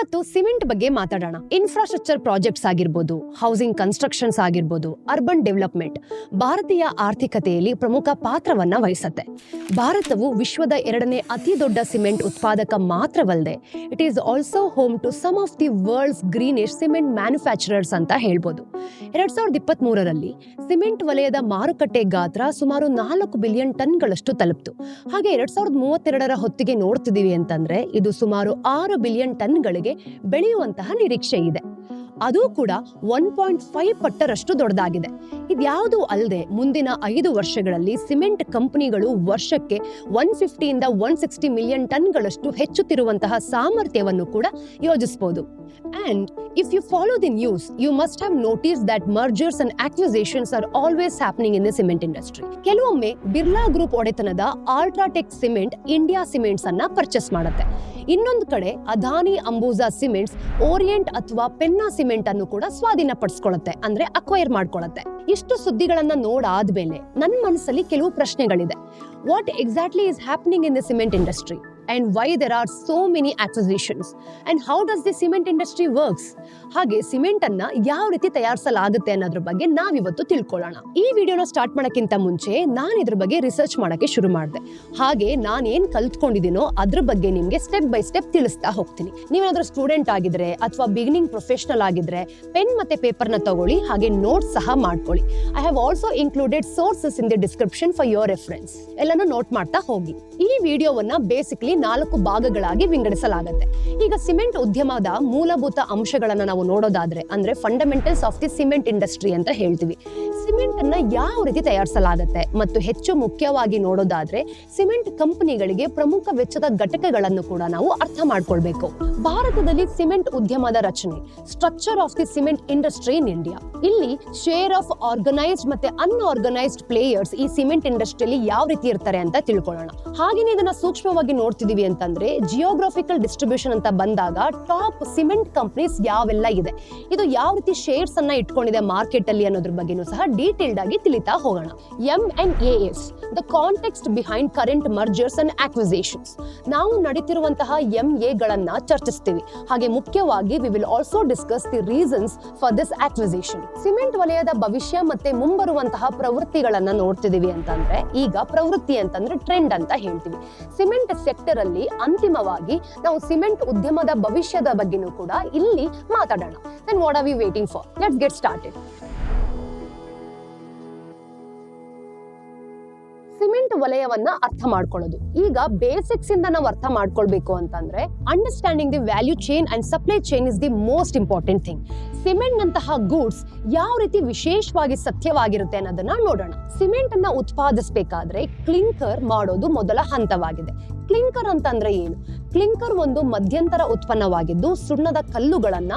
ಇವತ್ತು ಸಿಮೆಂಟ್ ಬಗ್ಗೆ ಮಾತಾಡೋಣ. ಇನ್ಫ್ರಾಸ್ಟ್ರಕ್ಚರ್ ಪ್ರಾಜೆಕ್ಟ್ಸ್ ಆಗಿರ್ಬೋದು ಹೌಸಿಂಗ್ ಕನ್ಸ್ಟ್ರಕ್ಷನ್ಸ್ ಆಗಿರ್ಬೋದು ಅರ್ಬನ್ ಡೆವಲಪ್ಮೆಂಟ್ ಭಾರತೀಯ ಆರ್ಥಿಕತೆಯಲ್ಲಿ ಪ್ರಮುಖ ಪಾತ್ರವನ್ನ ವಹಿಸುತ್ತೆ. ಭಾರತವು ವಿಶ್ವದ ಎರಡನೇ ಅತಿ ದೊಡ್ಡ ಸಿಮೆಂಟ್ ಉತ್ಪಾದಕ ಮಾತ್ರವಲ್ಲದೆ it is also home to some of the world's greenish cement manufacturers ಅಂತ ಹೇಳ್ಬೋದು. ಎರಡ್ ಸಾವಿರದ ಇಪ್ಪತ್ತ್ ಮೂರರಲ್ಲಿ ಸಿಮೆಂಟ್ ವಲಯದ ಮಾರುಕಟ್ಟೆ ಗಾತ್ರ ಸುಮಾರು ನಾಲ್ಕು ಬಿಲಿಯನ್ ಟನ್ಗಳಷ್ಟು ತಲುಪ್ತು. ಹಾಗೆ ಎರಡ್ ಸಾವಿರದ ಮೂವತ್ತೆರಡರ ಹೊತ್ತಿಗೆ ನೋಡ್ತಿದ್ದೀವಿ ಅಂತಂದ್ರೆ, ಇದು ಸುಮಾರು ಆರು ಬಿಲಿಯನ್ ಟನ್ಗಳಿಗೆ ಬೆಳೆಯುವಂತಹ ನಿರೀಕ್ಷೆ ಇದೆ ಅದು ಕೂಡ ಒನ್ ಪಾಯಿಂಟ್ ಫೈವ್ ಪಟ್ಟರಷ್ಟು ದೊಡ್ಡದಾಗಿದೆ. ಇದ್ಯಾವುದು ಅಲ್ಲದೆ ಮುಂದಿನ ಐದು ವರ್ಷಗಳಲ್ಲಿ ಸಿಮೆಂಟ್ ಕಂಪನಿಗಳು ವರ್ಷಕ್ಕೆ ಒನ್ ಫಿಫ್ಟಿಯಿಂದ ಒನ್ ಸಿಕ್ಸ್ಟಿ ಮಿಲಿಯನ್ ಟನ್ಗಳಷ್ಟು ಹೆಚ್ಚುತ್ತಿರುವಂತಹ ಸಾಮರ್ಥ್ಯವನ್ನು ಕೂಡ ಯೋಜಿಸಬಹುದು and if you follow the news you must have notice that mergers and acquisitions are always happening in the cement industry ಕೆಲವೊಮ್ಮೆ ಬಿರ್ಲಾ ಗ್ರೂಪ್ ಒಡೆತನದ ಆಲ್ಟ್ರಾಟೆಕ್ ಸಿಮೆಂಟ್ ಇಂಡಿಯಾ ಸಿಮೆಂಟ್ಸ್ ಅನ್ನ ಪರ್ಚೇಸ್ ಮಾಡುತ್ತೆ. ಇನ್ನೊಂದು ಕಡೆ ಅದಾನಿ ಅಂಬೂಜಾ ಸಿಮೆಂಟ್ಸ್ ಓರಿಯೆಂಟ್ ಅಥವಾ ಪೆನ್ನಾ ಸಿಮೆಂಟ್ ಅನ್ನು ಕೂಡ ಸ್ವಾಧೀನಪಡಿಸ್ಕೊಳ್ಳುತ್ತೆ ಅಂದ್ರೆ ಅಕ್ವೈರ್ ಮಾಡ್ಕೊಳ್ಳುತ್ತೆ ಇಷ್ಟು ಸುದ್ದಿಗಳನ್ನ ನೋಡಾದ್ಮೇಲೆ ನನ್ನ ಮನಸ್ಸಲ್ಲಿ ಕೆಲವು ಪ್ರಶ್ನೆಗಳಿದೆ. What exactly is happening in the cement industry and why there are so many acquisitions. And how does the cement industry works ಹಾಗೆ ಸಿಮೆಂಟ್ ಅನ್ನ ಯಾವ ರೀತಿ ತಯಾರಿಸಲಾಗುತ್ತೆ ಅನ್ನೋದ್ರ ಬಗ್ಗೆ ನಾವಿವತ್ತು ತಿಳ್ಕೊಳ್ಳೋಣ. ಈ ವಿಡಿಯೋನ ಸ್ಟಾರ್ಟ್ ಮಾಡೋಕ್ಕಿಂತ ಮುಂಚೆ ನಾನು ಇದ್ರ ಬಗ್ಗೆ ರಿಸರ್ಚ್ ಮಾಡೋಕ್ಕೆ ಶುರು ಮಾಡಿದೆ. ಹಾಗೆ ನಾನೇನು ಕಲ್ತ್ಕೊಂಡಿದ್ದೀನೋ ಅದ್ರ ಬಗ್ಗೆ ನಿಮ್ಗೆ ಸ್ಟೆಪ್ ಬೈ ಸ್ಟೆಪ್ ತಿಳಿಸ್ತಾ ಹೋಗ್ತೀನಿ. ನೀವೇನಾದ್ರೂ ಸ್ಟೂಡೆಂಟ್ ಆಗಿದ್ರೆ ಅಥವಾ ಬಿಗಿನಿಂಗ್ ಪ್ರೊಫೆಷನಲ್ ಆಗಿದ್ರೆ ಪೆನ್ ಮತ್ತೆ ಪೇಪರ್ನ ತಗೊಳ್ಳಿ, ಹಾಗೆ ನೋಟ್ಸ್ ಸಹ ಮಾಡ್ಕೊಳ್ಳಿ. I have also included sources in the description for your reference ಎಲ್ಲನೂ ನೋಟ್ ಮಾಡ್ತಾ ಹೋಗಿ. ಈ ವಿಡಿಯೋವನ್ನ ಬೇಸಿಕ್ಲಿ ನಾಲ್ಕು ಭಾಗಗಳಾಗಿ ವಿಂಗಡಿಸಲಾಗುತ್ತೆ. ಈಗ ಸಿಮೆಂಟ್ ಉದ್ಯಮದ ಮೂಲಭೂತ ಅಂಶಗಳನ್ನ ನಾವು ನೋಡೋದಾದ್ರೆ ಅಂದ್ರೆ fundamentals of the cement industry ಅಂತ ಹೇಳ್ತೀವಿ. ಸಿಮೆಂಟ್ ಅನ್ನ ಯಾವ ರೀತಿ ತಯಾರಿಸಲಾಗುತ್ತೆ? ಮತ್ತು ಹೆಚ್ಚು ಮುಖ್ಯವಾಗಿ ನೋಡೋದಾದ್ರೆ, ಸಿಮೆಂಟ್ ಕಂಪನಿಗಳಿಗೆ ಪ್ರಮುಖ ವೆಚ್ಚದ ಘಟಕಗಳನ್ನು ಕೂಡ ನಾವು ಅರ್ಥ ಮಾಡ್ಕೊಳ್ಬೇಕು. ಭಾರತದಲ್ಲಿ ಸಿಮೆಂಟ್ ಉದ್ಯಮದ ರಚನೆ structure of the cement industry in India ಇಲ್ಲಿ ಶೇರ್ ಆಫ್ ಆರ್ಗನೈಸ್ಡ್ ಮತ್ತೆ ಅನ್ಆರ್ಗನೈಸ್ಡ್ ಪ್ಲೇಯರ್ಸ್ ಈ ಸಿಮೆಂಟ್ ಇಂಡಸ್ಟ್ರಿಯಲ್ಲಿ ಯಾವ ರೀತಿ ಇರ್ತಾರೆ ಅಂತ ತಿಳ್ಕೊಳ್ಳೋಣ. ಹಾಗೇನೆ ಇದನ್ನ ಸೂಕ್ಷ್ಮವಾಗಿ ನೋಡ್ತಿದೀವಿ ಅಂತಂದ್ರೆ ಜಿಯೋಗ್ರಾಫಿಕಲ್ ಡಿಸ್ಟ್ರಿಬ್ಯೂಷನ್ ಅಂತ ಬಂದಾಗ ಟಾಪ್ ಸಿಮೆಂಟ್ ಕಂಪನೀಸ್ ಯಾವೆಲ್ಲ ಇದೆ? ಇದು ಯಾವ ರೀತಿ ಶೇರ್ಸ್ ಅನ್ನ ಇಟ್ಕೊಂಡಿದೆ ಮಾರ್ಕೆಟ್ ಅಲ್ಲಿ ಅನ್ನೋದ್ರ ಬಗ್ಗೆನೂ ಸಹ ಡೀಟೇಲ್ಡ್ ಆಗಿ ತಿಳಿತಾ ಹೋಗೋಣ. M N A S the context behind current mergers and acquisitions ನಾವು ನಡೀತಿರುವಂತಹ ಎಂ ಎಗಳನ್ನ ಚರ್ಚಿಸ್ತೀವಿ. ಹಾಗೆ ಮುಖ್ಯವಾಗಿ we will also discuss the reasons for this acquisition cement ವಲಯದ ಭವಿಷ್ಯ ಮತ್ತೆ ಮುಂಬರುವಂತಹ ಪ್ರವೃತ್ತಿಗಳನ್ನ ನೋಡ್ತಿದೀವಿ ಅಂತಂದ್ರೆ, ಈಗ ಪ್ರವೃತ್ತಿ ಅಂತಂದ್ರೆ ಟ್ರೆಂಡ್ ಅಂತ ಹೇಳ್ತೀವಿ. ಸಿಮೆಂಟ್ ಸೆಕ್ಟರ್ ಅಲ್ಲಿ ಅಂತಿಮವಾಗಿ ನಾವು ಸಿಮೆಂಟ್ ಉದ್ಯಮದ ಭವಿಷ್ಯದ ಬಗ್ಗೆನೂ ಕೂಡ ಇಲ್ಲಿ ಮಾತಾಡೋಣ. Then what are we waiting for let's get started ವಲಯವನ್ನ ಅರ್ಥ ಮಾಡ್ಕೊಳ್ಳೋದು. ಈಗ ಬೇಸಿಕ್ಸ್ ಇಂದ ನಾವು ಅರ್ಥ ಮಾಡ್ಕೊಳ್ಬೇಕು ಅಂತಂದ್ರೆ understanding the value chain and supply chain is the most important thing cement ನಂತಹ ಗೂಡ್ಸ್ ಯಾವ ರೀತಿ ವಿಶೇಷವಾಗಿ ಸತ್ಯವಾಗಿರುತ್ತೆ ಅನ್ನೋದನ್ನ ನೋಡೋಣ. ಸಿಮೆಂಟ್ ಅನ್ನ ಉತ್ಪಾದಿಸಬೇಕಾದ್ರೆ ಕ್ಲಿಂಕರ್ ಮಾಡೋದು ಮೊದಲ ಹಂತವಾಗಿದೆ. ಕ್ಲಿಂಕರ್ ಅಂತಂದ್ರೆ ಏನು? ಕ್ಲಿಂಕರ್ ಒಂದು ಮಧ್ಯಂತರ ಉತ್ಪನ್ನವಾಗಿದ್ದು ಸುಣ್ಣದ ಕಲ್ಲುಗಳನ್ನ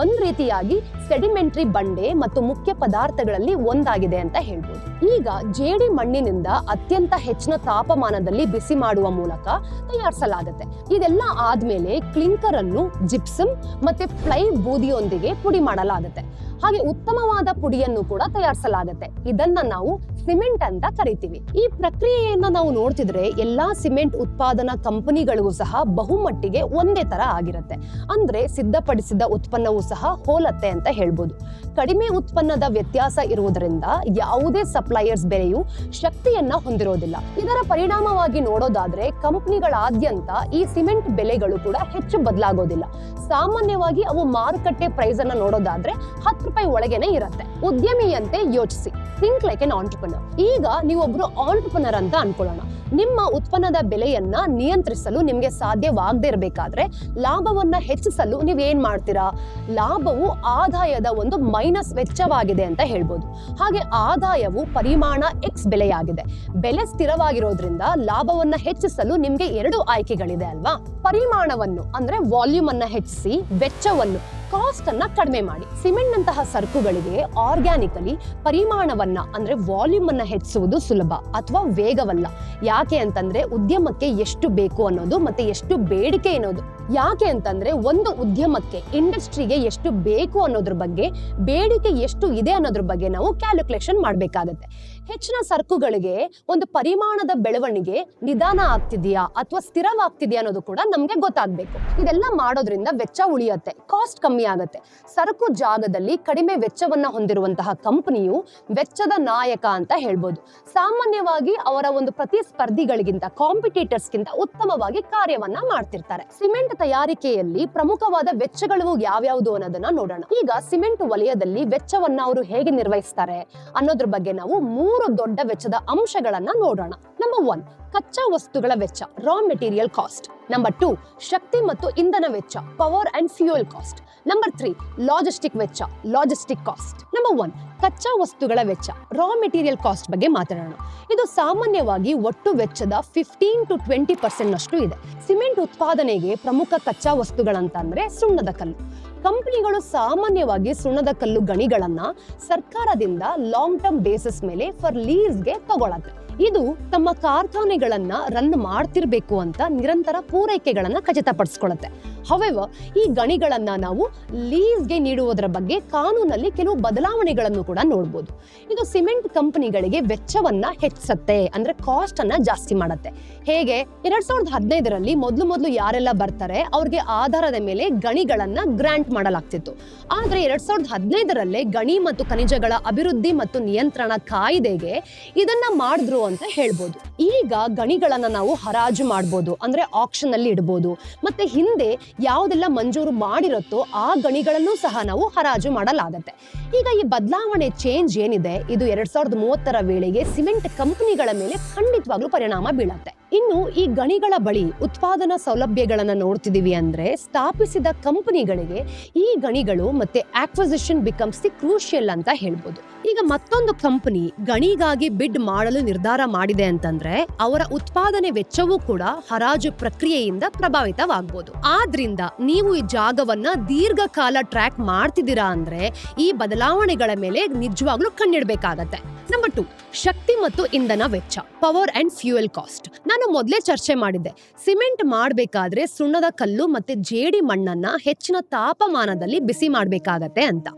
ಒಂದ್ ರೀತಿಯಾಗಿ ಸೆಡಿಮೆಂಟ್ರಿ ಬಂಡೆ ಮತ್ತು ಮುಖ್ಯ ಪದಾರ್ಥಗಳಲ್ಲಿ ಒಂದಾಗಿದೆ ಅಂತ ಹೇಳ್ಬೋದು. ಈಗ ಜೇಡಿ ಮಣ್ಣಿನಿಂದ ಅತ್ಯಂತ ಹೆಚ್ಚಿನ ತಾಪಮಾನದಲ್ಲಿ ಬಿಸಿ ಮಾಡುವ ಮೂಲಕ ತಯಾರಿಸಲಾಗುತ್ತೆ. ಇದೆಲ್ಲ ಆದ್ಮೇಲೆ ಕ್ಲಿಂಕರ್ ಅನ್ನು ಜಿಪ್ಸಮ್ ಮತ್ತೆ ಫ್ಲೈ ಬೂದಿಯೊಂದಿಗೆ ಪುಡಿ ಮಾಡಲಾಗುತ್ತೆ. ಹಾಗೆ ಉತ್ತಮವಾದ ಪುಡಿಯನ್ನು ಕೂಡ ತಯಾರಿಸಲಾಗುತ್ತೆ. ಇದನ್ನ ನಾವು ಸಿಮೆಂಟ್ ಅಂತ ಕರಿತೀವಿ. ಈ ಪ್ರಕ್ರಿಯೆಯನ್ನ ನಾವು ನೋಡ್ತಿದ್ರೆ ಎಲ್ಲಾ ಸಿಮೆಂಟ್ ಉತ್ಪಾದನಾ ಕಂಪನಿಗಳಿಗೂ ಸಹ ಬಹುಮಟ್ಟಿಗೆ ಒಂದೇ ತರ ಆಗಿರುತ್ತೆ. ಅಂದ್ರೆ ಸಿದ್ಧಪಡಿಸಿದ ಉತ್ಪನ್ನವೂ ಸಹ ಹೋಲತ್ತೆ ಅಂತ ಹೇಳ್ಬೋದು. ಕಡಿಮೆ ಉತ್ಪನ್ನದ ವ್ಯತ್ಯಾಸ ಇರುವುದರಿಂದ ಯಾವುದೇ ಸಪ್ಲೈಯರ್ಸ್ ಬೆಲೆಯು ಶಕ್ತಿಯನ್ನ ಹೊಂದಿರೋದಿಲ್ಲ. ಇದರ ಪರಿಣಾಮವಾಗಿ ನೋಡೋದಾದ್ರೆ ಕಂಪನಿಗಳಾದ್ಯಂತ ಈ ಸಿಮೆಂಟ್ ಬೆಲೆಗಳು ಕೂಡ ಹೆಚ್ಚು ಬದಲಾಗೋದಿಲ್ಲ. ಸಾಮಾನ್ಯವಾಗಿ ಅವು ಮಾರುಕಟ್ಟೆ ಪ್ರೈಸ್ ಅನ್ನ ನೋಡೋದಾದ್ರೆ ಹತ್ತು ರೂಪಾಯಿ ಒಳಗೇನೆ ಇರುತ್ತೆ. ಉದ್ಯಮಿಯಂತೆ ಯೋಚಿಸಿ. ಥಿಂಕ್ ಲೈಕ್ ಎನ್ ಆಂಟರ್ಪ್ರನರ್ ಈಗ ನೀವೊಬ್ರು ಆಂಟರ್ಪ್ರನರ್ ಅಂತ ಅನ್ಕೊಳ್ಳೋಣ. ನಿಮ್ಮ ಉತ್ಪನ್ನದ ಬೆಲೆಯನ್ನ ನಿಯಂತ್ರಿಸಲು ನಿಮ್ಗೆ ಸಾಧ್ಯವಾಗದೇ ಇರಬೇಕಾದ್ರೆ ಲಾಭವನ್ನ ಹೆಚ್ಚಿಸಲು ನೀವು ಏನ್ ಮಾಡ್ತೀರಾ? ಲಾಭವು ಆದಾಯದ ಒಂದು ಮೈನಸ್ ವೆಚ್ಚವಾಗಿದೆ ಅಂತ ಹೇಳ್ಬೋದು. ಹಾಗೆ ಆದಾಯವು ಪರಿಮಾಣ ಎಕ್ಸ್ ಬೆಲೆಯಾಗಿದೆ. ಬೆಲೆ ಸ್ಥಿರವಾಗಿರೋದ್ರಿಂದ ಲಾಭವನ್ನ ಹೆಚ್ಚಿಸಲು ನಿಮ್ಗೆ ಎರಡು ಆಯ್ಕೆಗಳಿದೆ ಅಲ್ವಾ? ಪರಿಮಾಣವನ್ನು ಅಂದ್ರೆ ವಾಲ್ಯೂಮ್ ಅನ್ನ ಹೆಚ್ಚಿಸಿ ವೆಚ್ಚವನ್ನು. ಕಾಸ್ಟ್ ಅನ್ನ ಕಡಿಮೆ ಮಾಡಿ. ಸಿಮೆಂಟ್ ನಂತಹ ಸರಕುಗಳಿಗೆ ಆರ್ಗ್ಯಾನಿಕಲಿ ಪರಿಮಾಣವನ್ನ, ಅಂದ್ರೆ ವಾಲ್ಯೂಮ್ ಅನ್ನ ಹೆಚ್ಚಿಸುವುದು ಸುಲಭ ಅಥವಾ ವೇಗವಲ್ಲ. ಯಾಕೆ ಅಂತಂದ್ರೆ ಉದ್ಯಮಕ್ಕೆ ಎಷ್ಟು ಬೇಕು ಅನ್ನೋದು ಮತ್ತೆ ಎಷ್ಟು ಬೇಡಿಕೆ ಅನ್ನೋದು. ಯಾಕೆ ಅಂತಂದ್ರೆ ಒಂದು ಉದ್ಯಮಕ್ಕೆ, ಇಂಡಸ್ಟ್ರಿಗೆ ಎಷ್ಟು ಬೇಕು ಅನ್ನೋದ್ರ ಬಗ್ಗೆ, ಬೇಡಿಕೆ ಎಷ್ಟು ಇದೆ ಅನ್ನೋದ್ರ ಬಗ್ಗೆ ನಾವು ಕ್ಯಾಲ್ಕುಲೇಷನ್ ಮಾಡಬೇಕಾಗತ್ತೆ. ಹೆಚ್ಚಿನ ಸರಕುಗಳಿಗೆ ಒಂದು ಪರಿಮಾಣದ ಬೆಳವಣಿಗೆ ನಿಧಾನ ಆಗ್ತಿದೆಯಾ ಅಥವಾ ಸ್ಥಿರವಾಗ್ತಿದೆಯಾ ಅನ್ನೋದು ಕೂಡ ನಮ್ಗೆ ಗೊತ್ತಾಗ್ಬೇಕು. ಇದೆಲ್ಲ ಮಾಡೋದ್ರಿಂದ ವೆಚ್ಚ ಉಳಿಯತ್ತೆ ಕಾಸ್ಟ್ ಕಮ್ಮಿ ಆಗತ್ತೆ. ಸರಕು ಜಾಗದಲ್ಲಿ ಕಡಿಮೆ ವೆಚ್ಚವನ್ನ ಹೊಂದಿರುವಂತಹ ಕಂಪನಿಯು ವೆಚ್ಚದ ನಾಯಕ ಅಂತ ಹೇಳ್ಬೋದು. ಸಾಮಾನ್ಯವಾಗಿ ಅವರ ಒಂದು ಪ್ರತಿಸ್ಪರ್ಧಿಗಳಿಗಿಂತ ಕಾಂಪಿಟೇಟರ್ಸ್ಗಿಂತ ಉತ್ತಮವಾಗಿ ಕಾರ್ಯವನ್ನ ಮಾಡ್ತಿರ್ತಾರೆ. ಸಿಮೆಂಟ್ ತಯಾರಿಕೆಯಲ್ಲಿ ಪ್ರಮುಖವಾದ ವೆಚ್ಚಗಳು ಯಾವ್ಯಾವುದು ಅನ್ನೋದನ್ನ ನೋಡೋಣ. ಈಗ ಸಿಮೆಂಟ್ ವಲಯದಲ್ಲಿ ವೆಚ್ಚವನ್ನ ಅವರು ಹೇಗೆ ನಿರ್ವಹಿಸ್ತಾರೆ ಅನ್ನೋದ್ರ ಬಗ್ಗೆ ನಾವು ಮೂರು ದೊಡ್ಡ ವೆಚ್ಚದ ಅಂಶಗಳನ್ನ ನೋಡೋಣ. ನಂಬರ್ ಒನ್ ಕಚ್ಚಾ ವಸ್ತುಗಳ ವೆಚ್ಚ raw material cost number two ಶಕ್ತಿ ಮತ್ತು ಇಂಧನ ವೆಚ್ಚ power and fuel cost number three logistic ವೆಚ್ಚ ಲಾಜಿಸ್ಟಿಕ್ ಕಾಸ್ಟ್ ನಂಬರ್ ಒನ್ ಕಚ್ಚಾ ವಸ್ತುಗಳ ವೆಚ್ಚ ರಾ ಮೆಟೀರಿಯಲ್ ಕಾಸ್ಟ್ ಬಗ್ಗೆ ಮಾತಾಡೋಣ. ಇದು ಸಾಮಾನ್ಯವಾಗಿ ಒಟ್ಟು ವೆಚ್ಚದ ಫಿಫ್ಟೀನ್ ಟು ಟ್ವೆಂಟಿ ಪರ್ಸೆಂಟ್ ನಷ್ಟು ಇದೆ. ಸಿಮೆಂಟ್ ಉತ್ಪಾದನೆಗೆ ಪ್ರಮುಖ ಕಚ್ಚಾ ವಸ್ತುಗಳಂತಂದ್ರೆ ಸುಣ್ಣದ ಕಲ್ಲು. ಕಂಪನಿಗಳು ಸಾಮಾನ್ಯವಾಗಿ ಸುಣ್ಣದ ಕಲ್ಲು ಗಣಿಗಳನ್ನ ಸರ್ಕಾರದಿಂದ ಲಾಂಗ್ ಟರ್ಮ್ ಬೇಸಿಸ್ ಮೇಲೆ ಫಾರ್ ಲೀಸ್ಗೆ ತಗೊಳತ್ತೆ. ಇದು ತಮ್ಮ ಕಾರ್ಖಾನೆಗಳನ್ನ ರನ್ ಮಾಡ್ತಿರ್ಬೇಕು ಅಂತ ನಿರಂತರ ಪೂರೈಕೆಗಳನ್ನ ಖಚಿತಪಡಿಸ್ಕೊಳ್ಳುತ್ತೆ. ಹವೆವ ಈ ಗಣಿಗಳನ್ನ ನಾವು ಲೀಸ್ಗೆ ನೀಡುವುದರ ಬಗ್ಗೆ ಕಾನೂನಲ್ಲಿ ಕೆಲವು ಬದಲಾವಣೆಗಳನ್ನು ಕೂಡ ನೋಡ್ಬೋದು. ಇದು ಸಿಮೆಂಟ್ ಕಂಪನಿಗಳಿಗೆ ವೆಚ್ಚವನ್ನ ಹೆಚ್ಚಿಸುತ್ತೆ, ಅಂದ್ರೆ ಕಾಸ್ಟ್ ಅನ್ನ ಜಾಸ್ತಿ ಮಾಡುತ್ತೆ. ಹೇಗೆ? ಎರಡ್ ಸಾವಿರದ ಹದಿನೈದರಲ್ಲಿ ಮೊದಲು ಮೊದಲು ಯಾರೆಲ್ಲ ಬರ್ತಾರೆ, ಅವ್ರಿಗೆ ಆಧಾರದ ಮೇಲೆ ಗಣಿಗಳನ್ನ ಗ್ರಾಂಟ್ ಮಾಡಲಾಗ್ತಿತ್ತು. ಆದ್ರೆ ಎರಡ್ ಸಾವಿರದ ಹದಿನೈದರಲ್ಲೇ ಗಣಿ ಮತ್ತು ಖನಿಜಗಳ ಅಭಿವೃದ್ಧಿ ಮತ್ತು ನಿಯಂತ್ರಣ ಕಾಯ್ದೆಗೆ ಇದನ್ನ ಮಾಡಿದ್ರು ಅಂತ ಹೇಳ್ಬೋದು. ಈಗ ಗಣಿಗಳನ್ನ ನಾವು ಹರಾಜು ಮಾಡ್ಬೋದು. ಅಂದ್ರೆ ಆಕ್ಷನ್ ಅಲ್ಲಿ ಇಡ್ಬೋದು. ಮತ್ತೆ ಹಿಂದೆ ಯಾವುದೆಲ್ಲ ಮಂಜೂರು ಮಾಡಿರುತ್ತೋ ಆ ಗಣಿಗಳನ್ನು ಸಹ ನಾವು ಹರಾಜು ಮಾಡಲಾಗತ್ತೆ. ಈಗ ಈ ಬದಲಾವಣೆ ಚೇಂಜ್ ಏನಿದೆ, ಇದು ಎರಡ್ ಸಾವಿರದ ಮೂವತ್ತರ ವೇಳೆಗೆ ಸಿಮೆಂಟ್ ಕಂಪನಿಗಳ ಮೇಲೆ ಖಂಡಿತವಾಗ್ಲೂ ಪರಿಣಾಮ ಬೀಳತ್ತೆ. ಇನ್ನು ಈ ಗಣಿಗಳ ಬಳಿ ಉತ್ಪಾದನಾ ಸೌಲಭ್ಯಗಳನ್ನು ನೋಡ್ತಿದ್ದೀವಿ ಅಂದರೆ ಸ್ಥಾಪಿಸಿದ ಕಂಪನಿಗಳಿಗೆ ಈ ಗಣಿಗಳು ಮತ್ತೆ ಆಕ್ವಿಸಿಷನ್ ಬಿಕಮ್ಸ್ ದಿ ಕ್ರೂಷಿಯಲ್ ಅಂತ ಹೇಳ್ಬೋದು. ಈಗ ಮತ್ತೊಂದು ಕಂಪನಿ ಗಣಿಗಾಗಿ ಬಿಡ್ ಮಾಡಲು ನಿರ್ಧಾರ ಮಾಡಿದೆ ಅಂತಂದ್ರೆ ಅವರ ಉತ್ಪಾದನೆ ವೆಚ್ಚವೂ ಕೂಡ ಹರಾಜು ಪ್ರಕ್ರಿಯೆಯಿಂದ ಪ್ರಭಾವಿತವಾಗಬಹುದು ಆದ್ರಿಂದ ನೀವು ಈ ಜಾಗವನ್ನ ದೀರ್ಘಕಾಲ ಟ್ರ್ಯಾಕ್ ಮಾಡ್ತಿದ್ದೀರಾ ಅಂದ್ರೆ ಈ ಬದಲಾವಣೆಗಳ ಮೇಲೆ ನಿಜವಾಗ್ಲೂ ಕಣ್ಣಿಡ್ಬೇಕಾಗತ್ತೆ. ನಂಬರ್ ಟು ಶಕ್ತಿ ಮತ್ತು ಇಂಧನ ವೆಚ್ಚ ಪವರ್ ಅಂಡ್ ಫ್ಯೂಯಲ್ ಕಾಸ್ಟ್ ನಾನು ಮೊದಲೇ ಚರ್ಚೆ ಮಾಡಿದ್ದೆ. ಸಿಮೆಂಟ್ ಮಾಡಬೇಕಾದ್ರೆ ಸುಣ್ಣದ ಕಲ್ಲು ಮತ್ತೆ ಜೇಡಿ ಮಣ್ಣನ್ನ ಹೆಚ್ಚಿನ ತಾಪಮಾನದಲ್ಲಿ ಬಿಸಿ ಮಾಡಬೇಕಾಗತ್ತೆ ಅಂತ.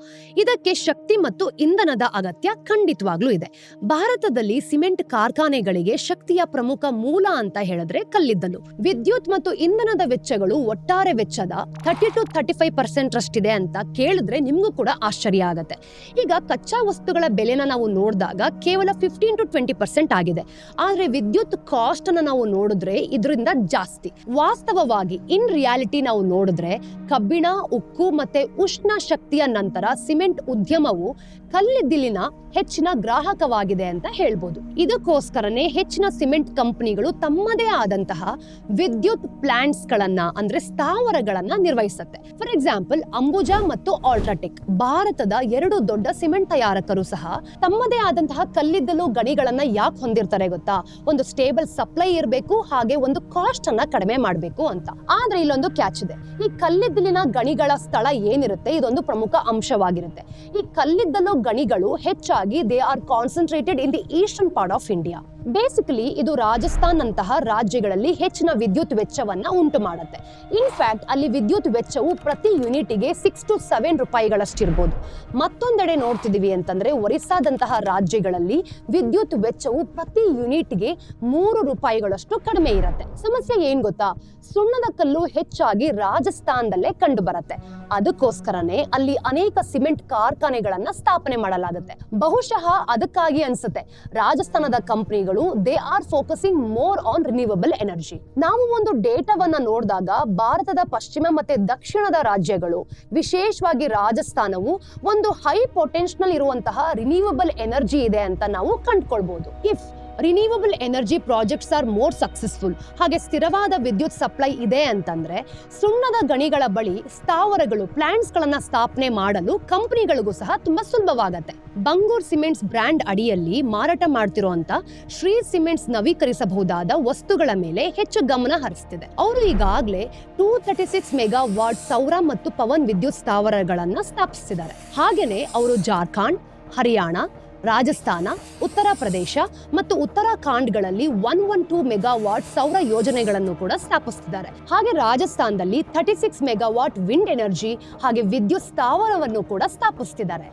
ಇದಕ್ಕೆ ಶಕ್ತಿ ಮತ್ತು ಇಂಧನದ ಅಗತ್ಯ ಖಂಡಿತವಾಗ್ಲೂ ಇದೆ. ಭಾರತದಲ್ಲಿ ಸಿಮೆಂಟ್ ಕಾರ್ಖಾನೆಗಳಿಗೆ ಶಕ್ತಿಯ ಪ್ರಮುಖ ಮೂಲ ಅಂತ ಹೇಳಿದ್ರೆ ಕಲ್ಲಿದ್ದಲು. ವಿದ್ಯುತ್ ಮತ್ತು ಇಂಧನದ ವೆಚ್ಚಗಳು ಒಟ್ಟಾರೆ ವೆಚ್ಚದ thirty to thirty five percent ರಷ್ಟಿದೆ ಅಂತ ಕೇಳಿದ್ರೆ ನಿಮ್ಗೂ ಕೂಡ ಆಶ್ಚರ್ಯ ಆಗತ್ತೆ. ಈಗ ಕಚ್ಚಾ ವಸ್ತುಗಳ ಬೆಲೆನ ನಾವು ನೋಡಿದಾಗ ಕೇವಲ ಫಿಫ್ಟೀನ್ ಟು ಟ್ವೆಂಟಿ ಪರ್ಸೆಂಟ್ ಆಗಿದೆ. ಆದ್ರೆ ವಿದ್ಯುತ್ ಕಾಸ್ಟ್ ಅನ್ನ ನಾವು ನೋಡಿದ್ರೆ ಇದರಿಂದ ಜಾಸ್ತಿ. ವಾಸ್ತವವಾಗಿ ಇನ್ ರಿಯಾಲಿಟಿ ನಾವು ನೋಡಿದ್ರೆ ಕಬ್ಬಿಣ, ಉಕ್ಕು ಮತ್ತೆ ಉಷ್ಣ ಶಕ್ತಿಯ ನಂತರ ಸಿಮೆಂಟ್ ಉದ್ಯಮವು ಕಲ್ಲಿದ್ದಿಲಿನ ಹೆಚ್ಚಿನ ಗ್ರಾಹಕವಾಗಿದೆ ಅಂತ ಹೇಳ್ಬೋದು. ಇದಕ್ಕೋಸ್ಕರನೇ ಹೆಚ್ಚಿನ ಸಿಮೆಂಟ್ ಕಂಪನಿಗಳು ತಮ್ಮದೇ ಆದಂತಹ ವಿದ್ಯುತ್ ಪ್ಲಾಂಟ್ಸ್ ಗಳನ್ನ ಅಂದ್ರೆ ಸ್ಥಾವರಗಳನ್ನ ನಿರ್ವಹಿಸುತ್ತೆ. ಫಾರ್ ಎಕ್ಸಾಂಪಲ್ ಅಂಬುಜಾ ಮತ್ತು ಆಲ್ಟ್ರಾಟೆಕ್ ಭಾರತದ ಎರಡು ದೊಡ್ಡ ಸಿಮೆಂಟ್ ತಯಾರಕರು ಸಹ ತಮ್ಮದೇ ಆದಂತಹ ಕಲ್ಲಿದ್ದಲು ಗಣಿಗಳನ್ನ ಯಾಕೆ ಹೊಂದಿರ್ತಾರೆ ಗೊತ್ತಾ? ಒಂದು ಸ್ಟೇಬಲ್ ಸಪ್ಲೈ ಇರಬೇಕು, ಹಾಗೆ ಒಂದು ಕಾಸ್ಟ್ ಅನ್ನ ಕಡಿಮೆ ಮಾಡಬೇಕು ಅಂತ. ಆದ್ರೆ ಇಲ್ಲೊಂದು ಕ್ಯಾಚ್ ಇದೆ. ಈ ಕಲ್ಲಿದ್ದಲಿನ ಗಣಿಗಳ ಸ್ಥಳ ಏನಿರುತ್ತೆ? ಇದೊಂದು ಪ್ರಮುಖ ಅಂಶವಾಗಿರುತ್ತೆ. ಈ ಕಲ್ಲಿದ್ದಲು ಗಣಿಗಳು ಹೆಚ್ಚಾಗಿ they are concentrated in the eastern part of India basically ಇದು ರಾಜಸ್ಥಾನ್ ಅಂತಹ ರಾಜ್ಯಗಳಲ್ಲಿ ಹೆಚ್ಚಿನ ವಿದ್ಯುತ್ ವೆಚ್ಚವನ್ನ ಉಂಟು ಮಾಡುತ್ತೆ. ಇನ್ಫ್ಯಾಕ್ಟ್ ಅಲ್ಲಿ ವಿದ್ಯುತ್ ವೆಚ್ಚವು ಪ್ರತಿ ಯೂನಿಟ್ಗೆ ಸಿಕ್ಸ್ ಟು ಸೆವೆನ್ ರೂಪಾಯಿಗಳಷ್ಟಿರ್ಬೋದು. ಮತ್ತೊಂದೆಡೆ ನೋಡ್ತಿದೀವಿ ಅಂತಂದ್ರೆ ಒರಿಸ್ಸಾದಂತಹ ರಾಜ್ಯಗಳಲ್ಲಿ ವಿದ್ಯುತ್ ವೆಚ್ಚವು ಪ್ರತಿ ಯೂನಿಟ್ಗೆ ಮೂರು ರೂಪಾಯಿಗಳಷ್ಟು ಕಡಿಮೆ ಇರುತ್ತೆ. ಸಮಸ್ಯೆ ಏನ್ ಗೊತ್ತಾ? ಸುಣ್ಣದ ಕಲ್ಲು ಹೆಚ್ಚಾಗಿ ರಾಜಸ್ಥಾನದಲ್ಲೇ ಕಂಡು ಬರುತ್ತೆ ಅದಕ್ಕೋಸ್ಕರನೇ ಅಲ್ಲಿ ಅನೇಕ ಸಿಮೆಂಟ್ ಕಾರ್ಖಾನೆಗಳನ್ನ ಸ್ಥಾಪನೆ ಮಾಡಲಾಗುತ್ತೆ. ಬಹುಶಃ ಅದಕ್ಕಾಗಿ ಅನ್ಸುತ್ತೆ. ರಾಜಸ್ಥಾನದ ಕಂಪನಿಗಳು they are focusing more on renewable energy ನಾವು ಒಂದು ಡೇಟಾವನ್ನ ನೋಡಿದಾಗ ಭಾರತದ ಪಶ್ಚಿಮ ಮತ್ತೆ ದಕ್ಷಿಣದ ರಾಜ್ಯಗಳು, ವಿಶೇಷವಾಗಿ ರಾಜಸ್ಥಾನವು ಒಂದು ಹೈ ಪೊಟೆನ್ಷಿಯಲ್ ಇರುವಂತಹ ರಿನ್ಯೂವಬಲ್ ಎನರ್ಜಿ ಇದೆ ಅಂತ ನಾವು ಕಂಡುಕೊಳ್ಬಹುದು if renewable energy projects are more successful ಹಾಗೆ ಸ್ಥಿರವಾದ ವಿದ್ಯುತ್ ಸಪ್ಲೈ ಇದೆ ಅಂತಂದರೆ ಸುಣ್ಣದ ಗಣಿಗಳ ಬಳಿ ಸ್ಥಾವರಗಳು ಪ್ಲ್ಯಾಂಟ್ಸ್ಗಳನ್ನು ಗಳನ್ನ ಸ್ಥಾಪನೆ ಮಾಡಲು ಕಂಪ್ನಿಗಳಿಗೂ ಸಹ ತುಂಬ ಸುಲಭವಾಗತ್ತೆ. ಬಂಗೂರ್ ಸಿಮೆಂಟ್ಸ್ ಬ್ರ್ಯಾಂಡ್ ಅಡಿಯಲ್ಲಿ ಮಾರಾಟ ಮಾಡ್ತಿರುವಂತ ಶ್ರೀ ಸಿಮೆಂಟ್ಸ್ ನವೀಕರಿಸಬಹುದಾದ ವಸ್ತುಗಳ ಮೇಲೆ ಹೆಚ್ಚು ಗಮನ ಹರಿಸ್ತಿದೆ. ಅವರು ಈಗಾಗಲೇ two thirty six megawatt ಸೌರ ಮತ್ತು ಪವನ್ ವಿದ್ಯುತ್ ಸ್ಥಾವರಗಳನ್ನು ಸ್ಥಾಪಿಸಿದ್ದಾರೆ ಹಾಗೆಯೇ ಅವರು ಜಾರ್ಖಂಡ್, ಹರಿಯಾಣ ರಾಜಸ್ಥಾನ, ಉತ್ತರ ಪ್ರದೇಶ ಮತ್ತು ಉತ್ತರಾಖಂಡ್ಗಳಲ್ಲಿ ಒನ್ ಒನ್ ಟೂ ಮೆಗಾವಾಟ್ ಸೌರ ಯೋಜನೆಗಳನ್ನು ಕೂಡ ಸ್ಥಾಪಿಸುತ್ತಿದ್ದಾರೆ ಹಾಗೆ ರಾಜಸ್ಥಾನದಲ್ಲಿ thirty six megawatt wind energy ಹಾಗೆ ವಿದ್ಯುತ್ ಸ್ಥಾವರವನ್ನು ಕೂಡ ಸ್ಥಾಪಿಸುತ್ತಿದ್ದಾರೆ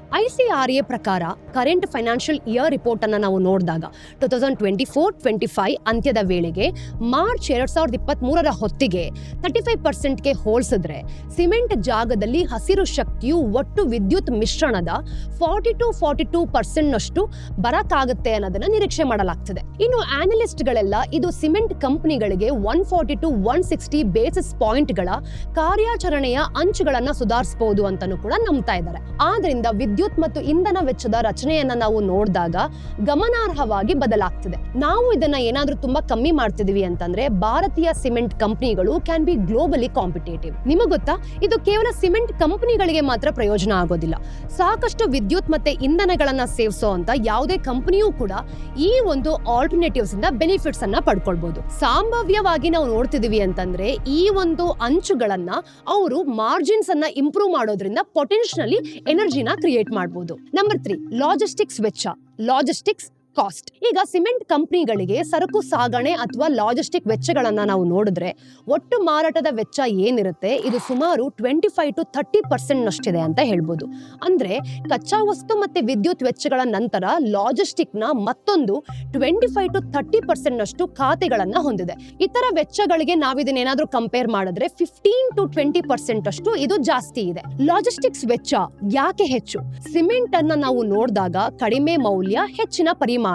ಎ ಪ್ರಕಾರ ಕರೆಂಟ್ ಫೈನಾನ್ಷಿಯಲ್ ಇಯರ್ ರಿಪೋರ್ಟ್ ಅನ್ನು ನಾವು ನೋಡಿದಾಗ two thousand twenty four, twenty five ಅಂತ್ಯದ ವೇಳೆಗೆ ಮಾರ್ಚ್ ಎರಡ್ ಸಾವಿರದ ಇಪ್ಪತ್ತ್ ಮೂರರ ಹೊತ್ತಿಗೆ ತರ್ಟಿ ಫೈವ್ ಪರ್ಸೆಂಟ್ಗೆ ಹೋಲಿಸಿದ್ರೆ ಸಿಮೆಂಟ್ ಜಾಗದಲ್ಲಿ ಹಸಿರು ಶಕ್ತಿಯು ಒಟ್ಟು ವಿದ್ಯುತ್ ಮಿಶ್ರಣದ forty to forty two percent ನಷ್ಟು ಬರಕ್ಕಾಗುತ್ತೆ ಅನ್ನೋದನ್ನ ನಿರೀಕ್ಷೆ ಮಾಡಲಾಗ್ತದೆ. ಇನ್ನು ಆನಲಿಸ್ಟ್ ಗಳೆಲ್ಲ ಇದು ಸಿಮೆಂಟ್ ಕಂಪನಿಗಳಿಗೆ one forty to one sixty basis ಪಾಯಿಂಟ್ಗಳ ಕಾರ್ಯಾಚರಣೆಯ ಅಂಚುಗಳನ್ನ ಸುಧಾರಿಸಬಹುದು ಅಂತಾನೂ ಕೂಡ ನಂಬ್ತಾ ಇದ್ದಾರೆ. ಆದ್ರಿಂದ ವಿದ್ಯುತ್ ಮತ್ತು ಇಂಧನ ವೆಚ್ಚದ ರಚನೆಯನ್ನ ನಾವು ನೋಡಿದಾಗ ಗಮನಾರ್ಹವಾಗಿ ಬದಲಾಗ್ತದೆ. ನಾವು ಇದನ್ನ ಏನಾದ್ರೂ ತುಂಬಾ ಕಮ್ಮಿ ಮಾಡ್ತಿದೀವಿ ಅಂತಂದ್ರೆ ಭಾರತೀಯ ಸಿಮೆಂಟ್ ಕಂಪನಿಗಳು ಕ್ಯಾನ್ ಬಿ ಗ್ಲೋಬಲಿ ಕಾಂಪಿಟೇಟಿವ್ ನಿಮಗೆ ಗೊತ್ತಾ? ಇದು ಕೇವಲ ಸಿಮೆಂಟ್ ಕಂಪನಿಗಳಿಗೆ ಮಾತ್ರ ಪ್ರಯೋಜನ ಆಗೋದಿಲ್ಲ. ಸಾಕಷ್ಟು ವಿದ್ಯುತ್ ಮತ್ತೆ ಇಂಧನಗಳನ್ನ ಸೇವಿಸೋ ಅಂತ ಯಾವುದೇ ಕಂಪನಿಯೂ ಕೂಡ ಈ ಒಂದು ಆಲ್ಟರ್ನೇಟಿವ್ಸ್ ಇಂದ ಬೆನಿಫಿಟ್ಸ್ ಅನ್ನ ಪಡ್ಕೊಳ್ಬಹುದು ಸಂಭಾವ್ಯವಾಗಿ ನಾವು ನೋಡ್ತಿದೀವಿ ಅಂತಂದ್ರೆ ಈ ಒಂದು ಅಂಚುಗಳನ್ನ ಅವರು ಮಾರ್ಜಿನ್ಸ್ ಅನ್ನ ಇಂಪ್ರೂವ್ ಮಾಡೋದ್ರಿಂದ ಪೊಟೆನ್ಶಿಯಲಿ ಎನರ್ಜಿನ ಕ್ರಿಯೇಟ್ ಮಾಡಬಹುದು ನಂಬರ್ ತ್ರೀ ಲಾಜಿಸ್ಟಿಕ್ಸ್ ವೆಚ್ಚ. ಲಾಜಿಸ್ಟಿಕ್ಸ್ ಕಾಸ್ಟ್ ಈಗ ಸಿಮೆಂಟ್ ಕಂಪ್ನಿಗಳಿಗೆ ಸರಕು ಸಾಗಣೆ ಅಥವಾ ಲಾಜಿಸ್ಟಿಕ್ ವೆಚ್ಚಗಳನ್ನ ನಾವು ನೋಡಿದ್ರೆ ಒಟ್ಟು ಮಾರಾಟದ ವೆಚ್ಚ ಏನಿರುತ್ತೆ? ಇದು ಸುಮಾರು twenty five to thirty percent ನಷ್ಟಿದೆ ಅಂತ ಹೇಳ್ಬೋದು. ಅಂದ್ರೆ ಕಚ್ಚಾ ವಸ್ತು ಮತ್ತೆ ವಿದ್ಯುತ್ ವೆಚ್ಚಗಳ ನಂತರ ಲಾಜಿಸ್ಟಿಕ್ನ ಮತ್ತೊಂದು twenty five to thirty percent ನಷ್ಟು ಖಾತೆಗಳನ್ನ ಹೊಂದಿದೆ. ಇತರ ವೆಚ್ಚಗಳಿಗೆ ನಾವು ಇದನ್ನೇನಾದ್ರೂ ಕಂಪೇರ್ ಮಾಡಿದ್ರೆ ಫಿಫ್ಟೀನ್ ಟು ಟ್ವೆಂಟಿ ಪರ್ಸೆಂಟ್ ಅಷ್ಟು ಇದು ಜಾಸ್ತಿ ಇದೆ. ಲಾಜಿಸ್ಟಿಕ್ಸ್ ವೆಚ್ಚ ಯಾಕೆ ಹೆಚ್ಚು? ಸಿಮೆಂಟ್ ಅನ್ನ ನಾವು ನೋಡಿದಾಗ ಕಡಿಮೆ ಮೌಲ್ಯ, ಹೆಚ್ಚಿನ ಪರಿಮಾಣ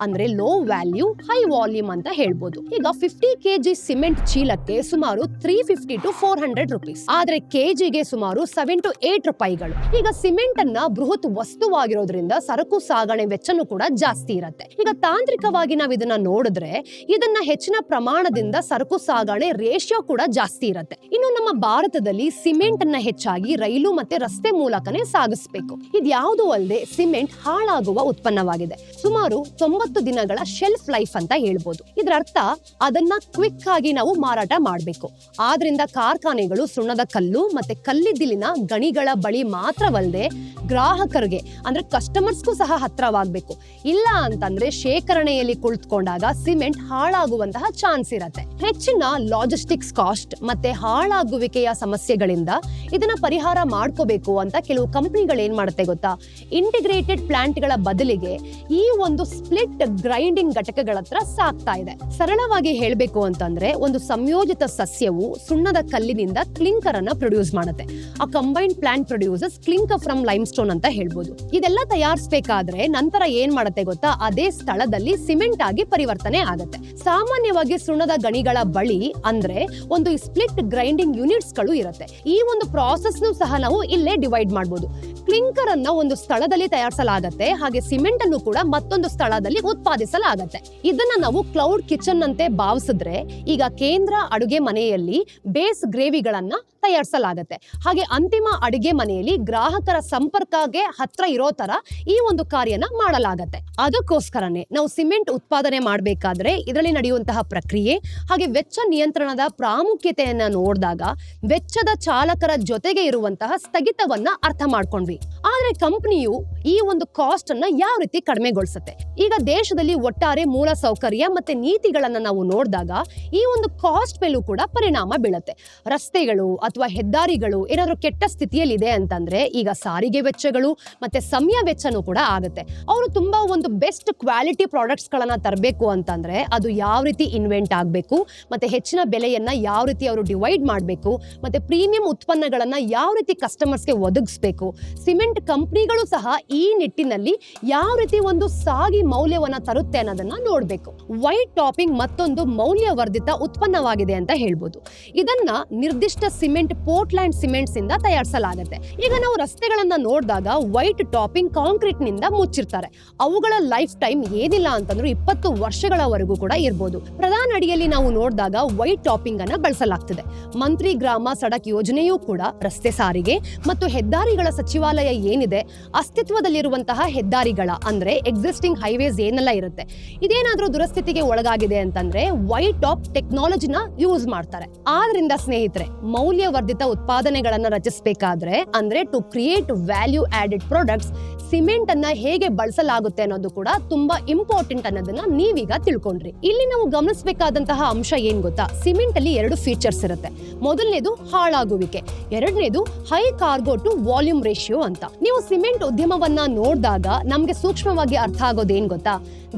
ಅಂದ್ರೆ ಲೋ ವ್ಯಾಲ್ಯೂ ಹೈ ವಾಲ್ಯೂಮ್ ಅಂತ ಹೇಳ್ಬೋದು. ಈಗ ಫಿಫ್ಟಿ ಕೆಜಿ ಸಿಮೆಂಟ್ ಚೀಲಕ್ಕೆ ಸುಮಾರು three fifty to four hundred rupees ಆದ್ರೆ ಕೆಜಿಗೆ ಸುಮಾರು ಸೆವೆನ್ ಟು ಏಟ್ ರೂಪಾಯಿಗಳು. ಈಗ ಸಿಮೆಂಟ್ ಅನ್ನ ಬೃಹತ್ ವಸ್ತುವಾಗಿರೋದ್ರಿಂದ ಸರಕು, ಸಾಗಣೆ ವೆಚ್ಚನೂ ಕೂಡ ಜಾಸ್ತಿ ಇರುತ್ತೆ. ಈಗ ತಾಂತ್ರಿಕವಾಗಿ ನಾವು ಇದನ್ನ ನೋಡಿದ್ರೆ, ಇದನ್ನ ಹೆಚ್ಚಿನ ಪ್ರಮಾಣದಿಂದ ಸರಕು, ಸಾಗಣೆ ರೇಷಿಯೋ ಕೂಡ ಜಾಸ್ತಿ ಇರುತ್ತೆ. ಇನ್ನು ನಮ್ಮ ಭಾರತದಲ್ಲಿ ಸಿಮೆಂಟ್ ಅನ್ನ ಹೆಚ್ಚಾಗಿ ರೈಲು ಮತ್ತೆ ರಸ್ತೆ ಮೂಲಕನೇ ಸಾಗಿಸ್ಬೇಕು. ಇದ್ಯಾವುದು ಅಲ್ಲದೆ ಸಿಮೆಂಟ್ ಹಾಳಾಗುವ ಉತ್ಪನ್ನವಾಗಿದೆ. ಸುಮಾರು ತೊಂಬತ್ತು ದಿನಗಳ ಶೆಲ್ಫ್ ಲೈಫ್ ಅಂತ ಹೇಳ್ಬೋದು. ಇದರ ಅರ್ಥ ಅದನ್ನ ಕ್ವಿಕ್ ಆಗಿ ನಾವು ಮಾರಾಟ ಮಾಡಬೇಕು. ಆದ್ರಿಂದ ಕಾರ್ಖಾನೆಗಳು, ಸುಣ್ಣದ ಕಲ್ಲು ಮತ್ತೆ ಕಲ್ಲಿದ್ದಿಲಿನ ಗಣಿಗಳ ಬಳಿ ಮಾತ್ರವಲ್ಲದೆ ಗ್ರಾಹಕರಿಗೆ, ಅಂದ್ರೆ ಕಸ್ಟಮರ್ಸ್ಗೂ ಸಹ ಹತ್ರವಾಗಬೇಕು. ಇಲ್ಲ ಅಂತಂದ್ರೆ ಶೇಖರಣೆಯಲ್ಲಿ ಕುಳಿತುಕೊಂಡಾಗ ಸಿಮೆಂಟ್ ಹಾಳಾಗುವಂತಹ ಚಾನ್ಸ್ ಇರತ್ತೆ. ಹೆಚ್ಚಿನ ಲಾಜಿಸ್ಟಿಕ್ಸ್ ಕಾಸ್ಟ್ ಮತ್ತೆ ಹಾಳಾಗುವಿಕೆಯ ಸಮಸ್ಯೆಗಳಿಂದ ಇದನ್ನ ಪರಿಹಾರ ಮಾಡ್ಕೋಬೇಕು ಅಂತ ಕೆಲವು ಕಂಪನಿಗಳು ಏನ್ ಮಾಡುತ್ತೆ ಗೊತ್ತಾ? ಇಂಟಿಗ್ರೇಟೆಡ್ ಪ್ಲಾಂಟ್ಗಳ ಬದಲಿಗೆ ಈ ಒಂದು ಸ್ಪ್ಲಿಟ್ ಗ್ರೈಂಡಿಂಗ್ ಘಟಕಗಳ ಹತ್ರ ಸಾಕ್ತಾ ಇದೆ. ಸರಳವಾಗಿ ಹೇಳಬೇಕು ಅಂತಂದ್ರೆ ಒಂದು ಸಂಯೋಜಿತ ಸಸ್ಯವು ಸುಣ್ಣದ ಕಲ್ಲಿನಿಂದ ಕ್ಲಿಂಕರ್ ಅನ್ನ ಪ್ರೊಡ್ಯೂಸ್ ಮಾಡುತ್ತೆ. ಆ combined plant produces clinker from limestone ಅಂತ ಹೇಳ್ಬೋದು. ಇದೆಲ್ಲ ತಯಾರಿಸಬೇಕಾದ್ರೆ ನಂತರ ಏನ್ ಮಾಡುತ್ತೆ ಗೊತ್ತಾ? ಅದೇ ಸ್ಥಳದಲ್ಲಿ ಸಿಮೆಂಟ್ ಆಗಿ ಪರಿವರ್ತನೆ ಆಗುತ್ತೆ. ಸಾಮಾನ್ಯವಾಗಿ ಸುಣ್ಣದ ಗಣಿಗಳ ಬಳಿ ಅಂದ್ರೆ ಒಂದು ಸ್ಪ್ಲಿಟ್ ಗ್ರೈಂಡಿಂಗ್ ಯೂನಿಟ್ಸ್ಗಳು ಇರುತ್ತೆ. ಈ ಒಂದು ಪ್ರಾಸೆಸ್ ಸಹ ನಾವು ಇಲ್ಲೇ ಡಿವೈಡ್ ಮಾಡಬಹುದು ಕ್ಲಿಂಕರ್ ಅನ್ನ ಒಂದು ಸ್ಥಳದಲ್ಲಿ ತಯಾರಿಸಲಾಗತ್ತೆ. ಹಾಗೆ ಸಿಮೆಂಟ್ ಅನ್ನು ಕೂಡ ಮತ್ತೊಂದು ಸ್ಥಳದಲ್ಲಿ ಉತ್ಪಾದಿಸಲಾಗತ್ತೆ. ಇದನ್ನ ನಾವು ಕ್ಲೌಡ್ ಕಿಚನ್ ಅಂತೆ ಭಾವಿಸಿದ್ರೆ ಈಗ ಕೇಂದ್ರ ಅಡುಗೆ ಮನೆಯಲ್ಲಿ ಬೇಸ್ ಗ್ರೇವಿಗಳನ್ನ ತಯಾರಿಸಲಾಗತ್ತೆ. ಹಾಗೆ ಅಂತಿಮ ಅಡುಗೆ ಮನೆಯಲ್ಲಿ ಗ್ರಾಹಕರ ಸಂಪರ್ಕಗೆ ಹತ್ರ ಇರೋ ತರ ಈ ಒಂದು ಕಾರ್ಯನ ಮಾಡಲಾಗತ್ತೆ. ಅದಕ್ಕೋಸ್ಕರನೇ ನಾವು ಸಿಮೆಂಟ್ ಉತ್ಪಾದನೆ ಮಾಡಬೇಕಾದ್ರೆ ಇದರಲ್ಲಿ ನಡೆಯುವಂತಹ ಪ್ರಕ್ರಿಯೆ, ಹಾಗೆ ವೆಚ್ಚ ನಿಯಂತ್ರಣದ ಪ್ರಾಮುಖ್ಯತೆಯನ್ನ ನೋಡಿದಾಗ ವೆಚ್ಚದ ಚಾಲಕರ ಜೊತೆಗೆ ಇರುವಂತಹ ಸ್ಥಗಿತವನ್ನ ಅರ್ಥ ಮಾಡ್ಕೊಂಡ್ವಿ. ಆದ್ರೆ ಕಂಪನಿಯು ಈ ಒಂದು ಕಾಸ್ಟ್ ಅನ್ನ ಯಾವ ರೀತಿ ಕಡಿಮೆಗೊಳಿಸುತ್ತೆ? ಈಗ ದೇಶದಲ್ಲಿ ಒಟ್ಟಾರೆ ಮೂಲ ಸೌಕರ್ಯ ಮತ್ತೆ ನೀತಿಗಳನ್ನು ನಾವು ನೋಡಿದಾಗ ಈ ಒಂದು ಕಾಸ್ಟ್ ಮೇಲೂ ಕೂಡ ಪರಿಣಾಮ ಬೀಳುತ್ತೆ. ರಸ್ತೆಗಳು ಅಥವಾ ಹೆದ್ದಾರಿಗಳು ಏನಾದರೂ ಕೆಟ್ಟ ಸ್ಥಿತಿಯಲ್ಲಿದೆ ಅಂತಂದ್ರೆ ಈಗ ಸಾರಿಗೆ ವೆಚ್ಚಗಳು ಮತ್ತೆ ಸಮಯ ವೆಚ್ಚನೂ ಕೂಡ ಆಗುತ್ತೆ. ಅವರು ತುಂಬಾ ಒಂದು ಬೆಸ್ಟ್ ಕ್ವಾಲಿಟಿ ಪ್ರಾಡಕ್ಟ್ಸ್ ಗಳನ್ನ ತರಬೇಕು ಅಂತಂದ್ರೆ ಅದು ಯಾವ ರೀತಿ ಇನ್ವೆಂಟ್ ಆಗಬೇಕು, ಮತ್ತೆ ಹೆಚ್ಚಿನ ಬೆಲೆಯನ್ನ ಯಾವ ರೀತಿ ಅವರು ಡಿವೈಡ್ ಮಾಡಬೇಕು, ಮತ್ತೆ ಪ್ರೀಮಿಯಂ ಉತ್ಪನ್ನಗಳನ್ನು ಯಾವ ರೀತಿ ಕಸ್ಟಮರ್ಸ್ಗೆ ಒದಗಿಸ್ಬೇಕು ಸಿಮೆಂಟ್ ಕಂಪ್ನಿಗಳು ಸಹ ಈ ನಿಟ್ಟಿನಲ್ಲಿ ಯಾವ ರೀತಿ ಒಂದು ಸಾಗಿ ಮೌಲ್ಯವನ್ನ ತರುತ್ತೆ ಅನ್ನೋದನ್ನ ನೋಡಬೇಕು. ವೈಟ್ ಟಾಪಿಂಗ್ ಮತ್ತೊಂದು ಮೌಲ್ಯವರ್ಧಿತ ಉತ್ಪನ್ನವಾಗಿದೆ ಅಂತ ಹೇಳ್ಬೋದು. ಇದನ್ನ ನಿರ್ದಿಷ್ಟ ಸಿಮೆಂಟ್, ಪೋರ್ಟ್ಲ್ಯಾಂಡ್ ಸಿಮೆಂಟ್ಸ್ ಇಂದ ತಯಾರಿಸಲಾಗುತ್ತೆ. ಈಗ ನಾವು ರಸ್ತೆಗಳನ್ನ ನೋಡಿದಾಗ ವೈಟ್ ಟಾಪಿಂಗ್ ಕಾಂಕ್ರೀಟ್ನಿಂದ ಮುಚ್ಚಿರ್ತಾರೆ. ಅವುಗಳ ಲೈಫ್ ಟೈಮ್ ಏನಿಲ್ಲ ಅಂತಂದ್ರೂ ಇಪ್ಪತ್ತು ವರ್ಷಗಳವರೆಗೂ ಕೂಡ ಇರ್ಬೋದು. ಪ್ರಧಾನ ಅಡಿಯಲ್ಲಿ ನಾವು ನೋಡಿದಾಗ ವೈಟ್ ಟಾಪಿಂಗ್ ಅನ್ನ ಬಳಸಲಾಗ್ತದೆ. ಮಂತ್ರಿ ಗ್ರಾಮ ಸಡಕ್ ಯೋಜನೆಯೂ ಕೂಡ ರಸ್ತೆ ಸಾರಿಗೆ ಮತ್ತು ಹೆದ್ದಾರಿಗಳ ಸಚಿವಾಲಯ ವಲಯ ಏನಿದೆ, ಅಸ್ತಿತ್ವದಲ್ಲಿರುವಂತಹ ಹೆದ್ದಾರಿಗಳ ಅಂದ್ರೆ ಎಕ್ಸಿಸ್ಟಿಂಗ್ ಹೈವೇಸ್ ಏನೆಲ್ಲ ಇರುತ್ತೆ. ಇದೇನಾದ್ರೂ ದುರಸ್ಥಿತಿಗೆ ಒಳಗಾಗಿದೆ ಅಂತಂದ್ರೆ ವೈಟ್ ಟಾಪ್ ಟೆಕ್ನಾಲಜಿನ ಯೂಸ್ ಮಾಡ್ತಾರೆ. ಆದ್ರಿಂದ ಸ್ನೇಹಿತರೆ, ಮೌಲ್ಯವರ್ಧಿತ ಉತ್ಪಾದನೆಗಳನ್ನ ರಚಿಸಬೇಕಾದ್ರೆ ಅಂದ್ರೆ to create value added products cement ಅನ್ನ ಹೇಗೆ ಬಳಸಲಾಗುತ್ತೆ ಅನ್ನೋದು ಕೂಡ ತುಂಬಾ ಇಂಪಾರ್ಟೆಂಟ್ ಅನ್ನೋದನ್ನ ನೀವೀಗ ತಿಳ್ಕೊಂಡ್ರಿ. ಇಲ್ಲಿ ನಾವು ಗಮನಿಸಬೇಕಾದಂತಹ ಅಂಶ ಏನ್ ಗೊತ್ತಾ? ಸಿಮೆಂಟ್ ಅಲ್ಲಿ ಎರಡು ಫೀಚರ್ಸ್ ಇರುತ್ತೆ. ಮೊದಲನೇದು ಹಾಳಾಗುವಿಕೆ, ಎರಡನೇದು high cargo to volume ratio ಅಂತ. ನೀವು ಸಿಮೆಂಟ್ ಉದ್ಯಮವನ್ನ ನೋಡಿದಾಗ ನಮ್ಗೆ ಸೂಕ್ಷ್ಮವಾಗಿ ಅರ್ಥ ಆಗೋದು ಏನ್ ಗೊತ್ತಾ?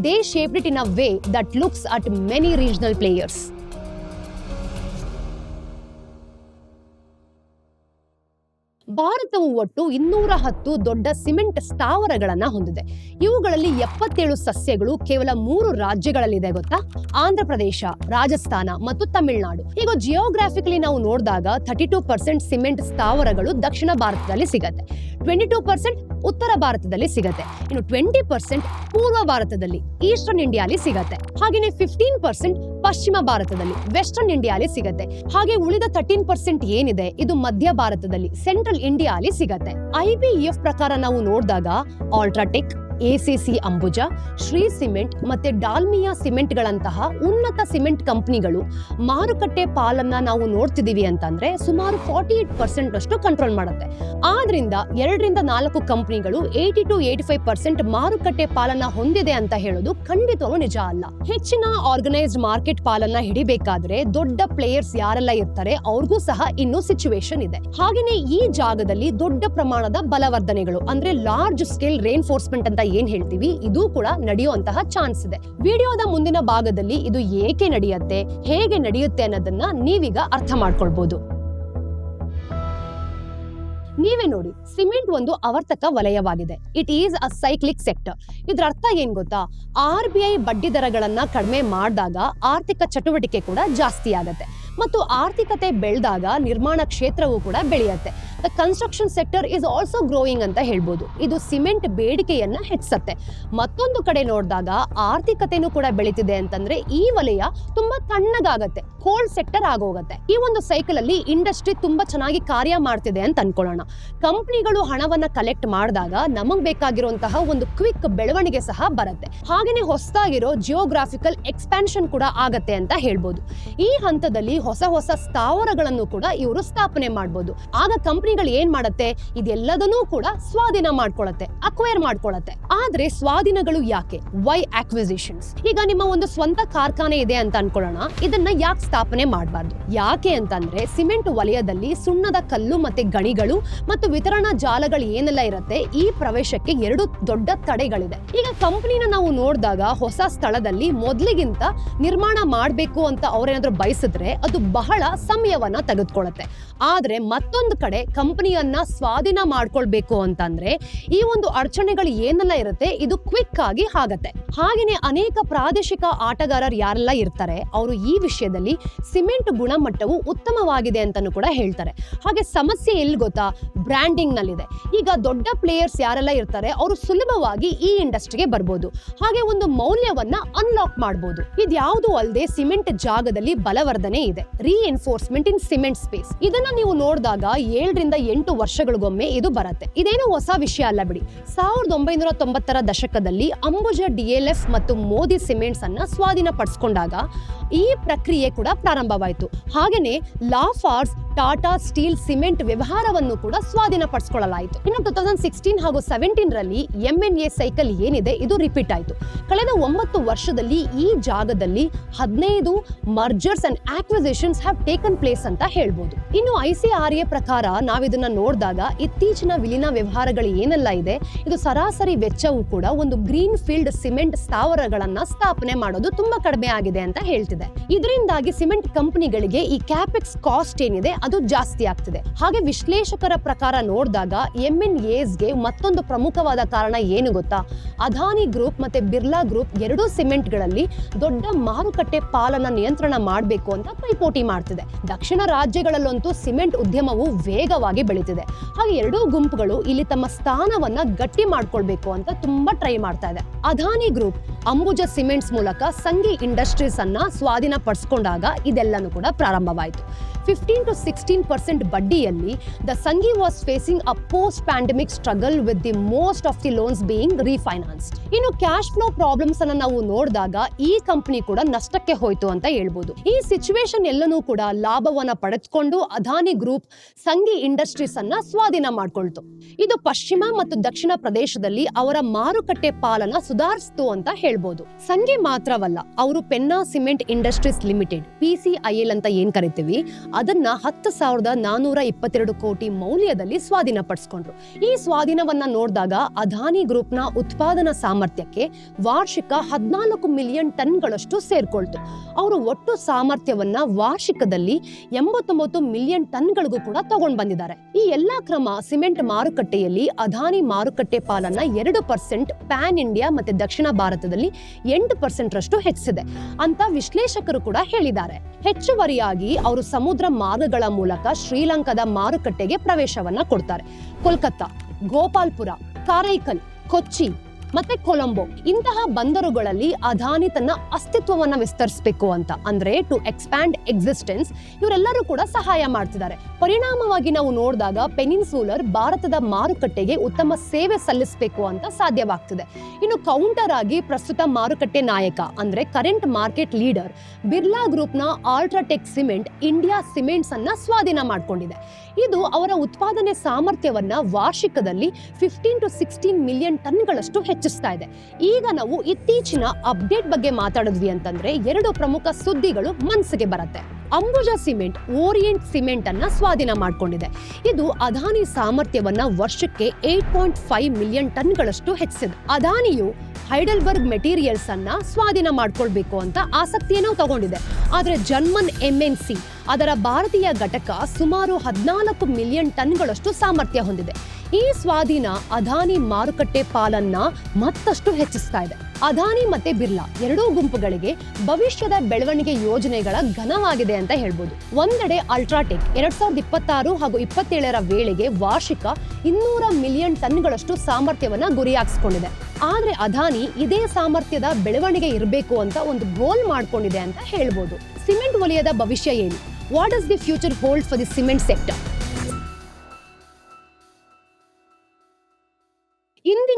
They shaped it in a way that looks at many regional players ಭಾರತವು ಒಟ್ಟು ಇನ್ನೂರ ಹತ್ತು ದೊಡ್ಡ ಸಿಮೆಂಟ್ ಸ್ಥಾವರಗಳನ್ನ ಹೊಂದಿದೆ. ಇವುಗಳಲ್ಲಿ ಎಪ್ಪತ್ತೇಳು ಸಸ್ಯಗಳು ಕೇವಲ ಮೂರು ರಾಜ್ಯಗಳಲ್ಲಿದೆ ಗೊತ್ತಾ? ಆಂಧ್ರ ಪ್ರದೇಶ ರಾಜಸ್ಥಾನ ಮತ್ತು ತಮಿಳುನಾಡು. ಈಗ ಜಿಯೋಗ್ರಾಫಿಕಲಿ ನಾವು ನೋಡಿದಾಗ ಥರ್ಟಿ ಟೂ ಪರ್ಸೆಂಟ್ ಸಿಮೆಂಟ್ ಸ್ಥಾವರಗಳು ದಕ್ಷಿಣ ಭಾರತದಲ್ಲಿ ಸಿಗತ್ತೆ. ಟ್ವೆಂಟಿ ಟೂ ಪರ್ಸೆಂಟ್ ಉತ್ತರ ಭಾರತದಲ್ಲಿ ಸಿಗತ್ತೆ. ಇನ್ನು ಟ್ವೆಂಟಿ ಪರ್ಸೆಂಟ್ ಪೂರ್ವ ಭಾರತದಲ್ಲಿ ಈಸ್ಟರ್ನ್ ಇಂಡಿಯಾಲಿ ಸಿಗತ್ತೆ. ಹಾಗೇನೆ ಫಿಫ್ಟೀನ್ ಪರ್ಸೆಂಟ್ ಪಶ್ಚಿಮ ಭಾರತದಲ್ಲಿ ವೆಸ್ಟರ್ನ್ ಇಂಡಿಯಾಲಿ ಸಿಗತ್ತೆ. ಹಾಗೆ ಉಳಿದ ತರ್ಟೀನ್ ಪರ್ಸೆಂಟ್ ಏನಿದೆ, ಇದು ಮಧ್ಯ ಭಾರತದಲ್ಲಿ ಸೆಂಟ್ರಲ್ ಇಂಡಿಯಾಲಿ ಸಿಗತ್ತೆ. ಐ ಬಿ ಎಫ್ ಪ್ರಕಾರ ನಾವು ನೋಡಿದಾಗ UltraTech ACC Ambuja, Shree cement ಮತ್ತೆ ಡಾಲ್ಮಿಯಾ ಸಿಮೆಂಟ್ಗಳಂತಹ ಉನ್ನತ ಸಿಮೆಂಟ್ ಕಂಪನಿಗಳು ಮಾರುಕಟ್ಟೆ ಪಾಲನ್ನ ನಾವು ನೋಡ್ತಿದೀವಿ ಅಂತಂದ್ರೆ ಸುಮಾರು ಫಾರ್ಟಿ ಏಟ್ ಪರ್ಸೆಂಟ್ ಅಷ್ಟು ಕಂಟ್ರೋಲ್ ಮಾಡುತ್ತೆ. ಆದ್ರಿಂದ ಎರಡರಿಂದ ನಾಲ್ಕು ಕಂಪನಿಗಳು eighty to eighty five percent ಮಾರುಕಟ್ಟೆ ಪಾಲನ್ನ ಹೊಂದಿದೆ ಅಂತ ಹೇಳೋದು ಖಂಡಿತವೂ ನಿಜ ಅಲ್ಲ. ಹೆಚ್ಚಿನ ಆರ್ಗನೈಸ್ಡ್ ಮಾರ್ಕೆಟ್ ಪಾಲನ್ನ ಹಿಡಿಬೇಕಾದ್ರೆ ದೊಡ್ಡ ಪ್ಲೇಯರ್ಸ್ ಯಾರೆಲ್ಲ ಇರ್ತಾರೆ ಅವ್ರಿಗೂ ಸಹ ಇನ್ನೂ ಸಿಚುವೇಶನ್ ಇದೆ. ಹಾಗೇನೆ ಈ ಜಾಗದಲ್ಲಿ ದೊಡ್ಡ ಪ್ರಮಾಣದ ಬಲವರ್ಧನೆಗಳು ಅಂದ್ರೆ ಲಾರ್ಜ್ ಸ್ಕೇಲ್ ರೇನ್ಫೋರ್ಸ್ಮೆಂಟ್ ಅಂತ ಏನ್ ಹೇಳ್ತೀವಿ? ಇದು ಕೂಡ ನಡೆಯುವಂತಹ ಚಾನ್ಸ್ ಇದೆ. ವಿಡಿಯೋದ ಮುಂದಿನ ಭಾಗದಲ್ಲಿ ಇದು ಏಕೆ ನಡೆಯುತ್ತೆ, ಹೇಗೆ ನಡೆಯುತ್ತೆ ಅನ್ನೋದನ್ನ ನೀವೀಗ ಅರ್ಥ ಮಾಡ್ಕೊಳ್ಬಹುದು ನೀವೇ ನೋಡಿ, ಸಿಮೆಂಟ್ ಒಂದು ಆವರ್ತಕ ವಲಯವಾಗಿದೆ. It is a cyclic sector ಇದ್ರ ಅರ್ಥ ಏನ್ ಗೊತ್ತಾ? ಆರ್ ಬಿ ಐ ಬಡ್ಡಿ ದರಗಳನ್ನ ಕಡಿಮೆ ಮಾಡಿದಾಗ ಆರ್ಥಿಕ ಚಟುವಟಿಕೆ ಕೂಡ ಜಾಸ್ತಿ ಆಗತ್ತೆ. ಮತ್ತು ಆರ್ಥಿಕತೆ ಬೆಳೆದಾಗ ನಿರ್ಮಾಣ ಕ್ಷೇತ್ರವೂ ಕೂಡ ಬೆಳೆಯುತ್ತೆ. The construction sector is also growing ಅಂತ ಹೇಳ್ಬೋದು. ಇದು ಸಿಮೆಂಟ್ ಬೇಡಿಕೆಯನ್ನ ಹೆಚ್ಚಿಸುತ್ತೆ. ಮತ್ತೊಂದು ಕಡೆ ನೋಡಿದಾಗ ಆರ್ಥಿಕತೆನೂ ಕೂಡ ಬೆಳೀತಿದೆ ಅಂತಂದ್ರೆ ಈ ವಲಯ ತುಂಬಾ ತಣ್ಣಗಾಗತ್ತೆ. ಕೋಲ್ಡ್ ಸೆಕ್ಟರ್ ಆಗೋಗುತ್ತೆ. ಈ ಒಂದು ಸೈಕಲ್ ಅಲ್ಲಿ ಇಂಡಸ್ಟ್ರಿ ತುಂಬಾ ಚೆನ್ನಾಗಿ ಕಾರ್ಯ ಮಾಡ್ತಿದೆ ಅಂತ ಅನ್ಕೊಳ್ಳೋಣ. ಕಂಪ್ನಿಗಳು ಹಣವನ್ನ ಕಲೆಕ್ಟ್ ಮಾಡಿದಾಗ ನಮಗ್ ಬೇಕಾಗಿರುವಂತಹ ಒಂದು ಕ್ವಿಕ್ ಬೆಳವಣಿಗೆ ಸಹ ಬರುತ್ತೆ. ಹಾಗೇನೆ ಹೊಸದಾಗಿರೋ ಜಿಯೋಗ್ರಾಫಿಕಲ್ ಎಕ್ಸ್ಪ್ಯಾನ್ಷನ್ ಕೂಡ ಆಗತ್ತೆ ಅಂತ ಹೇಳ್ಬೋದು. ಈ ಹಂತದಲ್ಲಿ ಹೊಸ ಹೊಸ ಸ್ಥಾವರಗಳನ್ನು ಕೂಡ ಇವರು ಸ್ಥಾಪನೆ ಮಾಡಬಹುದು ಆಗ ಕಂಪ್ನಿಗಳು ಏನ್ ಮಾಡತ್ತೆ? ಇದೆಲ್ಲದನ್ನೂ ಕೂಡ ಸ್ವಾಧೀನ ಮಾಡ್ಕೊಳತ್ತೆ ಅಕ್ವೈರ್ ಮಾಡ್ಕೊಳತ್ತೆ. ಆದ್ರೆ ಸ್ವಾಧೀನಗಳು ಯಾಕೆ? ವೈ ಅಕ್ವಿಸಿಷನ್ಸ್ ಈಗ ನಿಮ್ಮ ಒಂದು ಸ್ವಂತ ಕಾರ್ಖಾನೆ ಇದೆ ಅಂತ ಅನ್ಕೊಳ್ಳೋಣ. ಇದನ್ನ ಯಾಕೆ ಸ್ಥಾಪನೆ ಮಾಡಬಾರ್ದು? ಯಾಕೆ ಅಂತಂದ್ರೆ ಸಿಮೆಂಟ್ ವಲಯದಲ್ಲಿ ಸುಣ್ಣದ ಕಲ್ಲು ಮತ್ತೆ ಗಣಿಗಳು ಮತ್ತು ವಿತರಣಾ ಜಾಲಗಳು ಏನೆಲ್ಲ ಇರುತ್ತೆ? ಈ ಪ್ರವೇಶಕ್ಕೆ ಎರಡು ದೊಡ್ಡ ತಡೆಗಳಿದೆ. ಈಗ ಕಂಪನಿನ ನಾವು ನೋಡಿದಾಗ ಹೊಸ ಸ್ಥಳದಲ್ಲಿ ಮೊದಲಿಗಿಂತ ನಿರ್ಮಾಣ ಮಾಡಬೇಕು ಅಂತ ಅವ್ರೇನಾದ್ರೂ ಬಯಸಿದ್ರೆ ಅದು ಬಹಳ ಸಮಯವನ್ನ ತೆಗೆದುಕೊಳ್ಳುತ್ತೆ. ಆದ್ರೆ ಮತ್ತೊಂದು ಕಡೆ ಕಂಪನಿಯನ್ನ ಸ್ವಾಧೀನ ಮಾಡ್ಕೊಳ್ಬೇಕು ಅಂತಂದ್ರೆ ಈ ಒಂದು ಅಡಚಣೆಗಳು ಏನೆಲ್ಲ ಇರುತ್ತೆ, ಇದು ಕ್ವಿಕ್ ಆಗಿ ಆಗತ್ತೆ. ಹಾಗೇನೆ ಅನೇಕ ಪ್ರಾದೇಶಿಕ ಆಟಗಾರರು ಯಾರೆಲ್ಲ ಇರ್ತಾರೆ, ಅವರು ಈ ವಿಷಯದಲ್ಲಿ ಸಿಮೆಂಟ್ ಗುಣಮಟ್ಟವು ಉತ್ತಮವಾಗಿದೆ ಅಂತಾನು ಕೂಡ ಹೇಳ್ತಾರೆ. ಹಾಗೆ ಸಮಸ್ಯೆ ಎಲ್ಲಿ ಗೊತ್ತಾ? ಬ್ರ್ಯಾಂಡಿಂಗ್ ನಲ್ಲಿದೆ ಈಗ ದೊಡ್ಡ ಪ್ಲೇಯರ್ಸ್ ಯಾರೆಲ್ಲ ಇರ್ತಾರೆ, ಅವರು ಸುಲಭವಾಗಿ ಈ ಇಂಡಸ್ಟ್ರಿಗೆ ಬರ್ಬೋದು. ಹಾಗೆ ಒಂದು ಮೌಲ್ಯವನ್ನ ಅನ್ಲಾಕ್ ಮಾಡಬಹುದು ಇದ್ಯಾವುದು ಅಲ್ಲದೆ ಸಿಮೆಂಟ್ ಜಾಗದಲ್ಲಿ ಬಲವರ್ಧನೆ ಇದೆ. ರೀಎನ್ಫೋರ್ಸ್ಮೆಂಟ್ ಇನ್ ಸಿಮೆಂಟ್ ಸ್ಪೇಸ್ ಇದನ್ನ ನೀವು ನೋಡಿದಾಗ ಏಳರಿಂದ ಎಂಟು ವರ್ಷಗಳಿಗೊಮ್ಮೆ ಇದು ಬರುತ್ತೆ. ಇದೇನು ಹೊಸ ವಿಷಯ ಅಲ್ಲ ಬಿಡಿ. ಸಾವಿರದ ಒಂಬೈನೂರ ತೊಂಬತ್ತರ ದಶಕದಲ್ಲಿ ಅಂಬುಜ ಡಿಎಲ್ಎಫ್ ಮತ್ತು ಮೋದಿ ಸಿಮೆಂಟ್ಸ್ ಅನ್ನ ಸ್ವಾಧೀನಪಡಿಸಿಕೊಂಡಾಗ ಈ ಪ್ರಕ್ರಿಯೆ ಕೂಡ ಪ್ರಾರಂಭವಾಯಿತು. ಹಾಗೇನೆ ಲಾಫಾರ್ಸ್ ಟಾಟಾ ಸ್ಟೀಲ್ ಸಿಮೆಂಟ್ ವ್ಯವಹಾರವನ್ನು ಕೂಡ ಸ್ವಾಧೀನಪಡಿಸಿಕೊಳ್ಳಲಾಯಿತು. ಇನ್ನು ಟೂ ತೌಸಂಡ್ ಸಿಕ್ಸ್ಟೀನ್ ಹಾಗೂ ಸೆವೆಂಟೀನ್ ರಲ್ಲಿ ಎ ಸೈಕಲ್ ಏನಿದೆ, ಇದು ರಿಪೀಟ್ ಆಯಿತು. ಕಳೆದ ಒಂಬತ್ತು ವರ್ಷದಲ್ಲಿ ಈ ಜಾಗದಲ್ಲಿ ಹದಿನೈದು mergers and acquisitions have taken place ಅಂತ ಹೇಳ್ಬೋದು. ಇನ್ನು ಐ ಸಿ ಆರ್ ಎ ಪ್ರಕಾರ ನಾವಿದನ್ನ ನೋಡಿದಾಗ ಇತ್ತೀಚಿನ ವಿಲೀನ ವ್ಯವಹಾರಗಳು ಏನೆಲ್ಲ ಇದೆ, ಇದು ಸರಾಸರಿ ವೆಚ್ಚವು ಕೂಡ ಒಂದು ಗ್ರೀನ್ ಫೀಲ್ಡ್ ಸಿಮೆಂಟ್ ಸ್ಥಾವರಗಳನ್ನ ಸ್ಥಾಪನೆ ಮಾಡೋದು ತುಂಬಾ ಕಡಿಮೆ ಆಗಿದೆ ಅಂತ ಹೇಳ್ತಿದೆ ಇದರಿಂದಾಗಿ ಸಿಮೆಂಟ್ ಕಂಪನಿಗಳಿಗೆ ಈ ಕ್ಯಾಪೆಕ್ಸ್ ಕಾಸ್ಟ್ ಏನಿದೆ, ಅದು ಜಾಸ್ತಿ ಆಗ್ತಿದೆ. ಹಾಗೆ ವಿಶ್ಲೇಷಕರ ಪ್ರಕಾರ ನೋಡಿದಾಗ ಎಂ ಎನ್ಗೆ ಮತ್ತೊಂದು ಪ್ರಮುಖವಾದ ಕಾರಣ ಏನು ಗೊತ್ತಾ? ಅದಾನಿ ಗ್ರೂಪ್ ಮತ್ತೆ ಬಿರ್ಲಾ ಗ್ರೂಪ್ ಎರಡೂ ಸಿಮೆಂಟ್ಗಳಲ್ಲಿ ದೊಡ್ಡ ಮಾರುಕಟ್ಟೆ ಪಾಲನ್ನ ನಿಯಂತ್ರಣ ಮಾಡಬೇಕು ಅಂತ ಪೈಪೋಟಿ ಮಾಡ್ತಿದೆ. ದಕ್ಷಿಣ ರಾಜ್ಯಗಳಲ್ಲಂತೂ ಸಿಮೆಂಟ್ ಉದ್ಯಮವು ವೇಗವಾಗಿ ಬೆಳೀತಿದೆ. ಹಾಗೆ ಎರಡೂ ಗುಂಪುಗಳು ಇಲ್ಲಿ ತಮ್ಮ ಸ್ಥಾನವನ್ನ ಗಟ್ಟಿ ಮಾಡ್ಕೊಳ್ಬೇಕು ಅಂತ ತುಂಬಾ ಟ್ರೈ ಮಾಡ್ತಾ ಇದೆ. ಅದಾನಿ ಗ್ರೂಪ್ ಅಂಬುಜ ಸಿಮೆಂಟ್ಸ್ ಮೂಲಕ ಸಂಗಿ ಇಂಡಸ್ಟ್ರೀಸ್ ಅನ್ನ ಸ್ವಾಧೀನ ಪಡಿಸ್ಕೊಂಡಾಗ ಇದೆಲ್ಲನೂ ಕೂಡ ಪ್ರಾರಂಭವಾಯಿತು. ಫಿಫ್ಟೀನ್ ಟು ಸಿಕ್ಸ್ಟೀನ್ ಪರ್ಸೆಂಟ್ ಬಡ್ಡಿಯಲ್ಲಿ the Sanghi was facing a post pandemic struggle with the most of the loans being refinanced ಇನ್ನು ಕ್ಯಾಶ್ ಫ್ಲೋ ಪ್ರಾಬ್ಲಮ್ಸ್ ಅನ್ನ ನಾವು ನೋಡಿದಾಗ ಈ ಕಂಪನಿ ಕೂಡ ನಷ್ಟಕ್ಕೆ ಹೋಯ್ತು ಅಂತ ಹೇಳ್ಬೋದು. ಈ ಸಿಚುವೇಶನ್ ಎಲ್ಲನೂ ಕೂಡ ಲಾಭವನ್ನ ಪಡೆದುಕೊಂಡು ಅದಾನಿ ಗ್ರೂಪ್ ಸಂಗಿ ಇಂಡಸ್ಟ್ರೀಸ್ ಅನ್ನ ಸ್ವಾಧೀನ ಮಾಡ್ಕೊಳ್ತು. ಇದು ಪಶ್ಚಿಮ ಮತ್ತು ದಕ್ಷಿಣ ಪ್ರದೇಶದಲ್ಲಿ ಅವರ ಮಾರುಕಟ್ಟೆ ಪಾಲನ ಸುಧಾರಿಸಿತು ಅಂತ ಹೇಳ್ಬೋದು. ಸಂಗಿ ಮಾತ್ರವಲ್ಲ, ಅವರು Penna cement industries limited P C I L ಅಂತ ಏನ್ ಕರಿತೀವಿ? ಅದನ್ನ ಹತ್ತು ಸಾವಿರದ ನಾನೂರ ಇಪ್ಪತ್ತೆರಡು ಕೋಟಿ ಮೌಲ್ಯದಲ್ಲಿ ಸ್ವಾಧೀನಪಡಿಸ್ಕೊಂಡ್ರು. ಈ ಸ್ವಾಧೀನವನ್ನ ನೋಡಿದಾಗ ಅದಾನಿ ಗ್ರೂಪ್ನ ಉತ್ಪಾದನಾ ಸಾಮರ್ಥ್ಯಕ್ಕೆ ವಾರ್ಷಿಕ ಹದಿನಾಲ್ಕು ಮಿಲಿಯನ್ ಟನ್ಗಳಷ್ಟು ಸೇರ್ಕೊಳ್ತು. ಅವರು ಒಟ್ಟು ಸಾಮರ್ಥ್ಯವನ್ನ ವಾರ್ಷಿಕದಲ್ಲಿ ಎಂಬತ್ತೊಂಬತ್ತು ಮಿಲಿಯನ್ ಟನ್ಗಳಿಗೂ ಕೂಡ ತಗೊಂಡ್ ಬಂದಿದ್ದಾರೆ. ಈ ಎಲ್ಲಾ ಕ್ರಮ ಸಿಮೆಂಟ್ ಮಾರುಕಟ್ಟೆಯಲ್ಲಿ ಅದಾನಿ ಮಾರುಕಟ್ಟೆ ಪಾಲನ್ನ ಎರಡು ಪರ್ಸೆಂಟ್ ಪ್ಯಾನ್ ಇಂಡಿಯಾ ಮತ್ತೆ ದಕ್ಷಿಣ ಭಾರತದಲ್ಲಿ ಎಂಟು ಪರ್ಸೆಂಟ್ ರಷ್ಟು ಹೆಚ್ಚಿಸಿದೆ ಅಂತ ವಿಶ್ಲೇಷಕರು ಕೂಡ ಹೇಳಿದ್ದಾರೆ. ಹೆಚ್ಚುವರಿಯಾಗಿ ಅವರು ಸಮುದ್ರ ಮಾರ್ಗಗಳ ಮೂಲಕ ಶ್ರೀಲಂಕಾದ ಮಾರುಕಟ್ಟೆಗೆ ಪ್ರವೇಶವನ್ನ ಕೊಡ್ತಾರೆ. ಕೋಲ್ಕತ್ತಾ ಗೋಪಾಲ್ಪುರ ಕಾರೈಕಲ್ ಕೊಚ್ಚಿ ಮತ್ತೆ ಕೊಲಂಬೋ. ಇಂತಹ ಬಂದರುಗಳಲ್ಲಿ ಅದಾನಿ ತನ್ನ ಅಸ್ತಿತ್ವವನ್ನ ವಿಸ್ತರಿಸಬೇಕು ಅಂತ. ಅಂದ್ರೆ ಟು ಎಕ್ಸ್ಪ್ಯಾಂಡ್ ಎಕ್ಸಿಸ್ಟೆನ್ಸ್ ಇವರೆಲ್ಲರೂ ಕೂಡ ಸಹಾಯ ಮಾಡ್ತಿದ್ದಾರೆ. ಪರಿಣಾಮವಾಗಿ ನಾವು ನೋಡಿದಾಗ ಪೆನಿನ್ಸೂಲರ್ ಭಾರತದ ಮಾರುಕಟ್ಟೆಗೆ ಉತ್ತಮ ಸೇವೆ ಸಲ್ಲಿಸಬೇಕು ಅಂತ ಸಾಧ್ಯವಾಗ್ತಿದೆ. ಇನ್ನು ಕೌಂಟರ್ ಆಗಿ ಪ್ರಸ್ತುತ ಮಾರುಕಟ್ಟೆ ನಾಯಕ, ಅಂದ್ರೆ ಕರೆಂಟ್ ಮಾರ್ಕೆಟ್ ಲೀಡರ್ ಬಿರ್ಲಾ ಗ್ರೂಪ್ನ ಆಲ್ಟ್ರಾಟೆಕ್ ಸಿಮೆಂಟ್ ಇಂಡಿಯಾ ಸಿಮೆಂಟ್ಸ್ ಅನ್ನ ಸ್ವಾಧೀನ ಮಾಡಿಕೊಂಡಿದೆ. ಇದು ಅವರ ಉತ್ಪಾದನೆ ಸಾಮರ್ಥ್ಯವನ್ನ ವಾರ್ಷಿಕದಲ್ಲಿ ಫಿಫ್ಟೀನ್ ಟು ಸಿಕ್ಸ್ಟೀನ್ ಮಿಲಿಯನ್ ಟನ್ಗಳಷ್ಟು ಹೆಚ್ಚಿಸ್ತಾ ಇದೆ. ಈಗ ನಾವು ಇತ್ತೀಚಿನ ಅಪ್ಡೇಟ್ ಬಗ್ಗೆ ಮಾತಾಡಿದ್ವಿ ಅಂತಂದ್ರೆ ಎರಡು ಪ್ರಮುಖ ಸುದ್ದಿಗಳು ಮನಸ್ಸಿಗೆ ಬರುತ್ತೆ. ಅಂಬುಜಾ ಸಿಮೆಂಟ್, ಓರಿಯೆಂಟ್ ಸಿಮೆಂಟ್ ಅನ್ನ ಸ್ವಾಧೀನ ಮಾಡಿಕೊಂಡಿದೆ. ಇದು ಅದಾನಿ ಸಾಮರ್ಥ್ಯವನ್ನ ವರ್ಷಕ್ಕೆ ಏಟ್ ಪಾಯಿಂಟ್ ಫೈವ್ ಮಿಲಿಯನ್ ಟನ್ಗಳಷ್ಟು ಹೆಚ್ಚಿಸಿದೆ. ಅದಾನಿಯು ಹೈಡಲ್ಬರ್ಗ್ ಮೆಟೀರಿಯಲ್ಸ್ ಅನ್ನ ಸ್ವಾಧೀನ ಮಾಡ್ಕೊಳ್ಬೇಕು ಅಂತ ಆಸಕ್ತಿಯನ್ನು ತಗೊಂಡಿದೆ. ಆದರೆ ಜರ್ಮನ್ ಎಂಎನ್ಸಿ ಅದರ ಭಾರತೀಯ ಘಟಕ ಸುಮಾರು ಹದಿನಾಲ್ಕು ಮಿಲಿಯನ್ ಟನ್ಗಳಷ್ಟು ಸಾಮರ್ಥ್ಯ ಹೊಂದಿದೆ. ಈ ಸ್ವಾಧೀನ ಅದಾನಿ ಮಾರುಕಟ್ಟೆ ಪಾಲನ್ನ ಮತ್ತಷ್ಟು ಹೆಚ್ಚಿಸ್ತಾ ಇದೆ. ಅದಾನಿ ಮತ್ತೆ ಬಿರ್ಲಾ ಎರಡೂ ಗುಂಪುಗಳಿಗೆ ಭವಿಷ್ಯದ ಬೆಳವಣಿಗೆ ಯೋಜನೆಗಳ ಘನವಾಗಿದೆ ಅಂತ ಹೇಳ್ಬೋದು. ಒಂದೆಡೆ ಅಲ್ಟ್ರಾಟೆಕ್ ಎರಡ್ ಸಾವಿರದ ಇಪ್ಪತ್ತಾರು ಹಾಗೂ ಇಪ್ಪತ್ತೇಳರ ವೇಳೆಗೆ ವಾರ್ಷಿಕ ಇನ್ನೂರ ಮಿಲಿಯನ್ ಟನ್ಗಳಷ್ಟು ಸಾಮರ್ಥ್ಯವನ್ನ ಗುರಿಯಾಗಿಸ್ಕೊಂಡಿದೆ. ಆದ್ರೆ ಅದಾನಿ ಇದೇ ಸಾಮರ್ಥ್ಯದ ಬೆಳವಣಿಗೆ ಇರಬೇಕು ಅಂತ ಒಂದು ಗೋಲ್ ಮಾಡ್ಕೊಂಡಿದೆ ಅಂತ ಹೇಳ್ಬೋದು. ಸಿಮೆಂಟ್ ವಲಯದ ಭವಿಷ್ಯ ಏನು? What is the future hold for the cement sector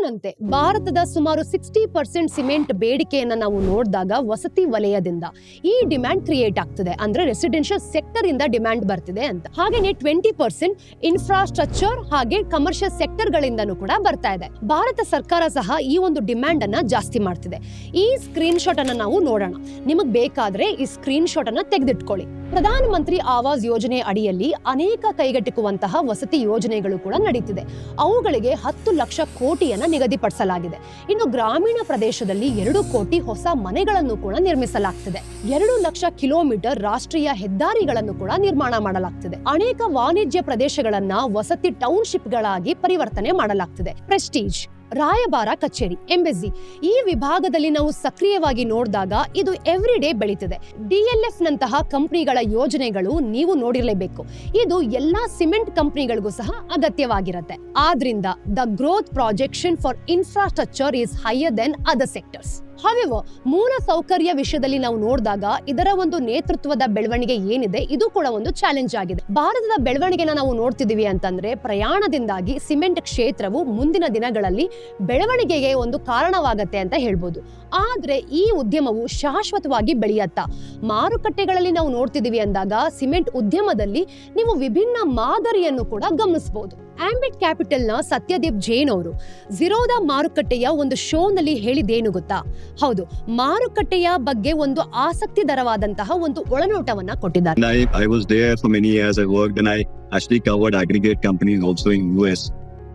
ಇಂದಿನಂತೆ ಭಾರತದ ಸುಮಾರು ಸಿಕ್ಸ್ಟಿ ಪರ್ಸೆಂಟ್ ಸಿಮೆಂಟ್ ಬೇಡಿಕೆಯನ್ನ ನಾವು ನೋಡಿದಾಗ ವಸತಿ ವಲಯದಿಂದ ಈ ಡಿಮ್ಯಾಂಡ್ ಕ್ರಿಯೇಟ್ ಆಗ್ತದೆ. ಅಂದ್ರೆ ರೆಸಿಡೆನ್ಷಿಯಲ್ ಸೆಕ್ಟರ್ ಇಂದ ಡಿಮ್ಯಾಂಡ್ ಬರ್ತಿದೆ ಅಂತ. ಹಾಗೇನೆ ಟ್ವೆಂಟಿ ಪರ್ಸೆಂಟ್ ಇನ್ಫ್ರಾಸ್ಟ್ರಕ್ಚರ್ ಹಾಗೆ ಕಮರ್ಷಿಯಲ್ ಸೆಕ್ಟರ್ ಗಳಿಂದನೂ ಕೂಡ ಬರ್ತಾ ಇದೆ. ಭಾರತ ಸರ್ಕಾರ ಸಹ ಈ ಒಂದು ಡಿಮ್ಯಾಂಡ್ ಅನ್ನ ಜಾಸ್ತಿ ಮಾಡ್ತಿದೆ. ಈ ಸ್ಕ್ರೀನ್ ಶಾಟ್ ಅನ್ನ ನಾವು ನೋಡೋಣ. ನಿಮಗ್ ಬೇಕಾದ್ರೆ ಈ ಸ್ಕ್ರೀನ್ ಶಾಟ್ ಅನ್ನ ತೆಗೆದಿಟ್ಕೊಳ್ಳಿ. ಪ್ರಧಾನ ಮಂತ್ರಿ ಆವಾಸ್ ಯೋಜನೆ ಅಡಿಯಲ್ಲಿ ಅನೇಕ ಕೈಗೆಟಕುವಂತಹ ವಸತಿ ಯೋಜನೆಗಳು ಕೂಡ ನಡೀತಿದೆ. ಅವುಗಳಿಗೆ ಹತ್ತು ಲಕ್ಷ ಕೋಟಿಯನ್ನ ನಿಗದಿಪಡಿಸಲಾಗಿದೆ. ಇನ್ನು ಗ್ರಾಮೀಣ ಪ್ರದೇಶದಲ್ಲಿ ಎರಡು ಕೋಟಿ ಹೊಸ ಮನೆಗಳನ್ನು ಕೂಡ ನಿರ್ಮಿಸಲಾಗ್ತಿದೆ. ಎರಡು ಲಕ್ಷ ಕಿಲೋಮೀಟರ್ ರಾಷ್ಟ್ರೀಯ ಹೆದ್ದಾರಿಗಳನ್ನು ಕೂಡ ನಿರ್ಮಾಣ ಮಾಡಲಾಗ್ತಿದೆ. ಅನೇಕ ವಾಣಿಜ್ಯ ಪ್ರದೇಶಗಳನ್ನ ವಸತಿ ಟೌನ್ಶಿಪ್ಗಳಾಗಿ ಪರಿವರ್ತನೆ ಮಾಡಲಾಗ್ತಿದೆ. ಪ್ರೆಸ್ಟೀಜ್. ರಾಯಭಾರ ಕಚೇರಿ ಎಂಬೆಸಿ ಈ ವಿಭಾಗದಲ್ಲಿ ನಾವು ಸಕ್ರಿಯವಾಗಿ ನೋಡಿದಾಗ ಇದು ಎವ್ರಿ ಡೇ ಬೆಳೀತಿದೆ. ಡಿಎಲ್ಎಫ್ ನಂತಹ ಕಂಪನಿಗಳ ಯೋಜನೆಗಳು ನೀವು ನೋಡಿರಲೇಬೇಕು. ಇದು ಎಲ್ಲಾ ಸಿಮೆಂಟ್ ಕಂಪನಿಗಳಿಗೂ ಸಹ ಅಗತ್ಯವಾಗಿರುತ್ತೆ. ಆದ್ರಿಂದ the growth projection for infrastructure is higher than other sectors however ಮೂಲ ಸೌಕರ್ಯ ವಿಷಯದಲ್ಲಿ ನಾವು ನೋಡಿದಾಗ ಇದರ ಒಂದು ನೇತೃತ್ವದ ಬೆಳವಣಿಗೆ ಏನಿದೆ, ಇದು ಕೂಡ ಒಂದು ಚಾಲೆಂಜ್ ಆಗಿದೆ. ಭಾರತದ ಬೆಳವಣಿಗೆನ ನಾವು ನೋಡ್ತಿದ್ದೀವಿ ಅಂತಂದ್ರೆ, ಪ್ರಯಾಣದಿಂದಾಗಿ ಸಿಮೆಂಟ್ ಕ್ಷೇತ್ರವು ಮುಂದಿನ ದಿನಗಳಲ್ಲಿ ಬೆಳವಣಿಗೆಗೆ ಒಂದು ಕಾರಣವಾಗತ್ತೆ ಅಂತ ಹೇಳ್ಬೋದು. ಆದ್ರೆ ಈ ಉದ್ಯಮವು ಶಾಶ್ವತವಾಗಿ ಬೆಳೆಯತ್ತ? ಮಾರುಕಟ್ಟೆಗಳಲ್ಲಿ ನಾವು ನೋಡ್ತಿದ್ದೀವಿ ಅಂದಾಗ ಸಿಮೆಂಟ್ ಉದ್ಯಮದಲ್ಲಿ ನೀವು ವಿಭಿನ್ನ ಮಾದರಿಯನ್ನು ಕೂಡ ಗಮನಿಸಬಹುದು ಆಂಬಿಟ್ ಕ್ಯಾಪಿಟಲ್ನ ನ ಸತ್ಯದೀಪ್ ಜೈನ್ ಅವರು ಝಿರೋದ ಮಾರುಕಟ್ಟೆಯ ಒಂದು ಶೋನಲ್ಲಿ ಹೇಳಿದ್ದೇನು ಗೊತ್ತಾ ಹೌದು ಮಾರುಕಟ್ಟೆಯ ಬಗ್ಗೆ ಒಂದು ಆಸಕ್ತಿದರವಾದಂತಹ ಒಂದು ಒಳನೋಟವನ್ನ ಕೊಟ್ಟಿದ್ದಾರೆ.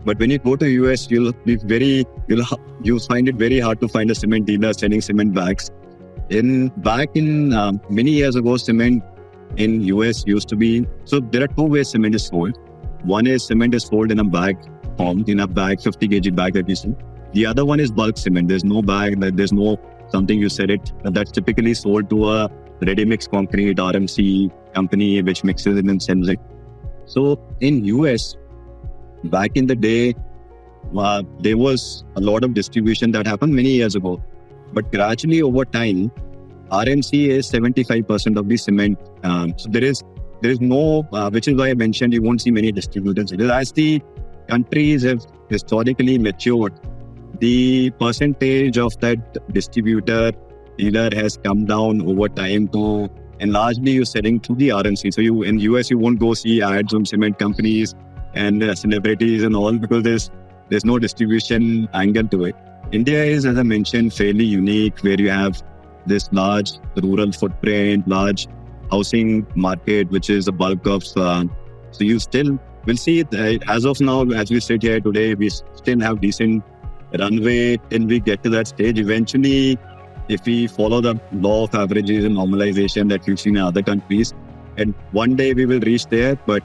But when you go to US, you'll be very, you'll, you find it very hard to find a cement dealer selling cement bags. In back in um, many years ago, cement in US used to be so. There are two ways cement is sold. One is cement is sold in a bag form, in a bag, 50 kg bag that you see. The other one is bulk cement. There's no bag, there's no something you said it. That's typically sold to a ready mix concrete RMC company which mixes it and sells it. So in US, back in the day, uh, there was a lot of distribution that happened many years ago. But gradually over time, RMC is 75% of the cement. Um, so there is there is no, uh, which is why I mentioned you won't see many distributors. As the countries have historically matured, the percentage of that distributor dealer has come down over time to and largely you're selling through the RMC. So you in US you won't go see ads on cement companies and uh, celebrities and all because there's there's no distribution angle to it. India is, as I mentioned, fairly unique where you have this large rural footprint, large housing market, which is the bulk of. Uh, so you still will see it uh, as of now, as we sit here today, we still have decent runway till we get to that stage. Eventually, if we follow the law of averages and normalization that we've seen in other countries, and one day we will reach there, but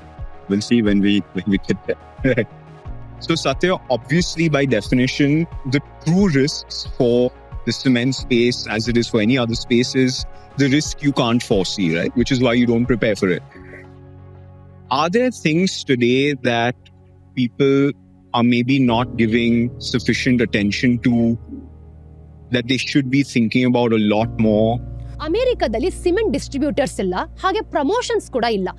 we'll see when we when we get there. So, Satya, obviously, by definition, the true risks for the cement space, as it is for any other spaces, the risk you can't foresee, right? Which is why you don't prepare for it. Are there things today that people are maybe not giving sufficient attention to that they should be thinking about a lot more? ಅಮೆರಿಕದಲ್ಲಿ cement distributors ಇಲ್ಲ ಹಾಗೆ promotions ಕೂಡ ಇಲ್ಲ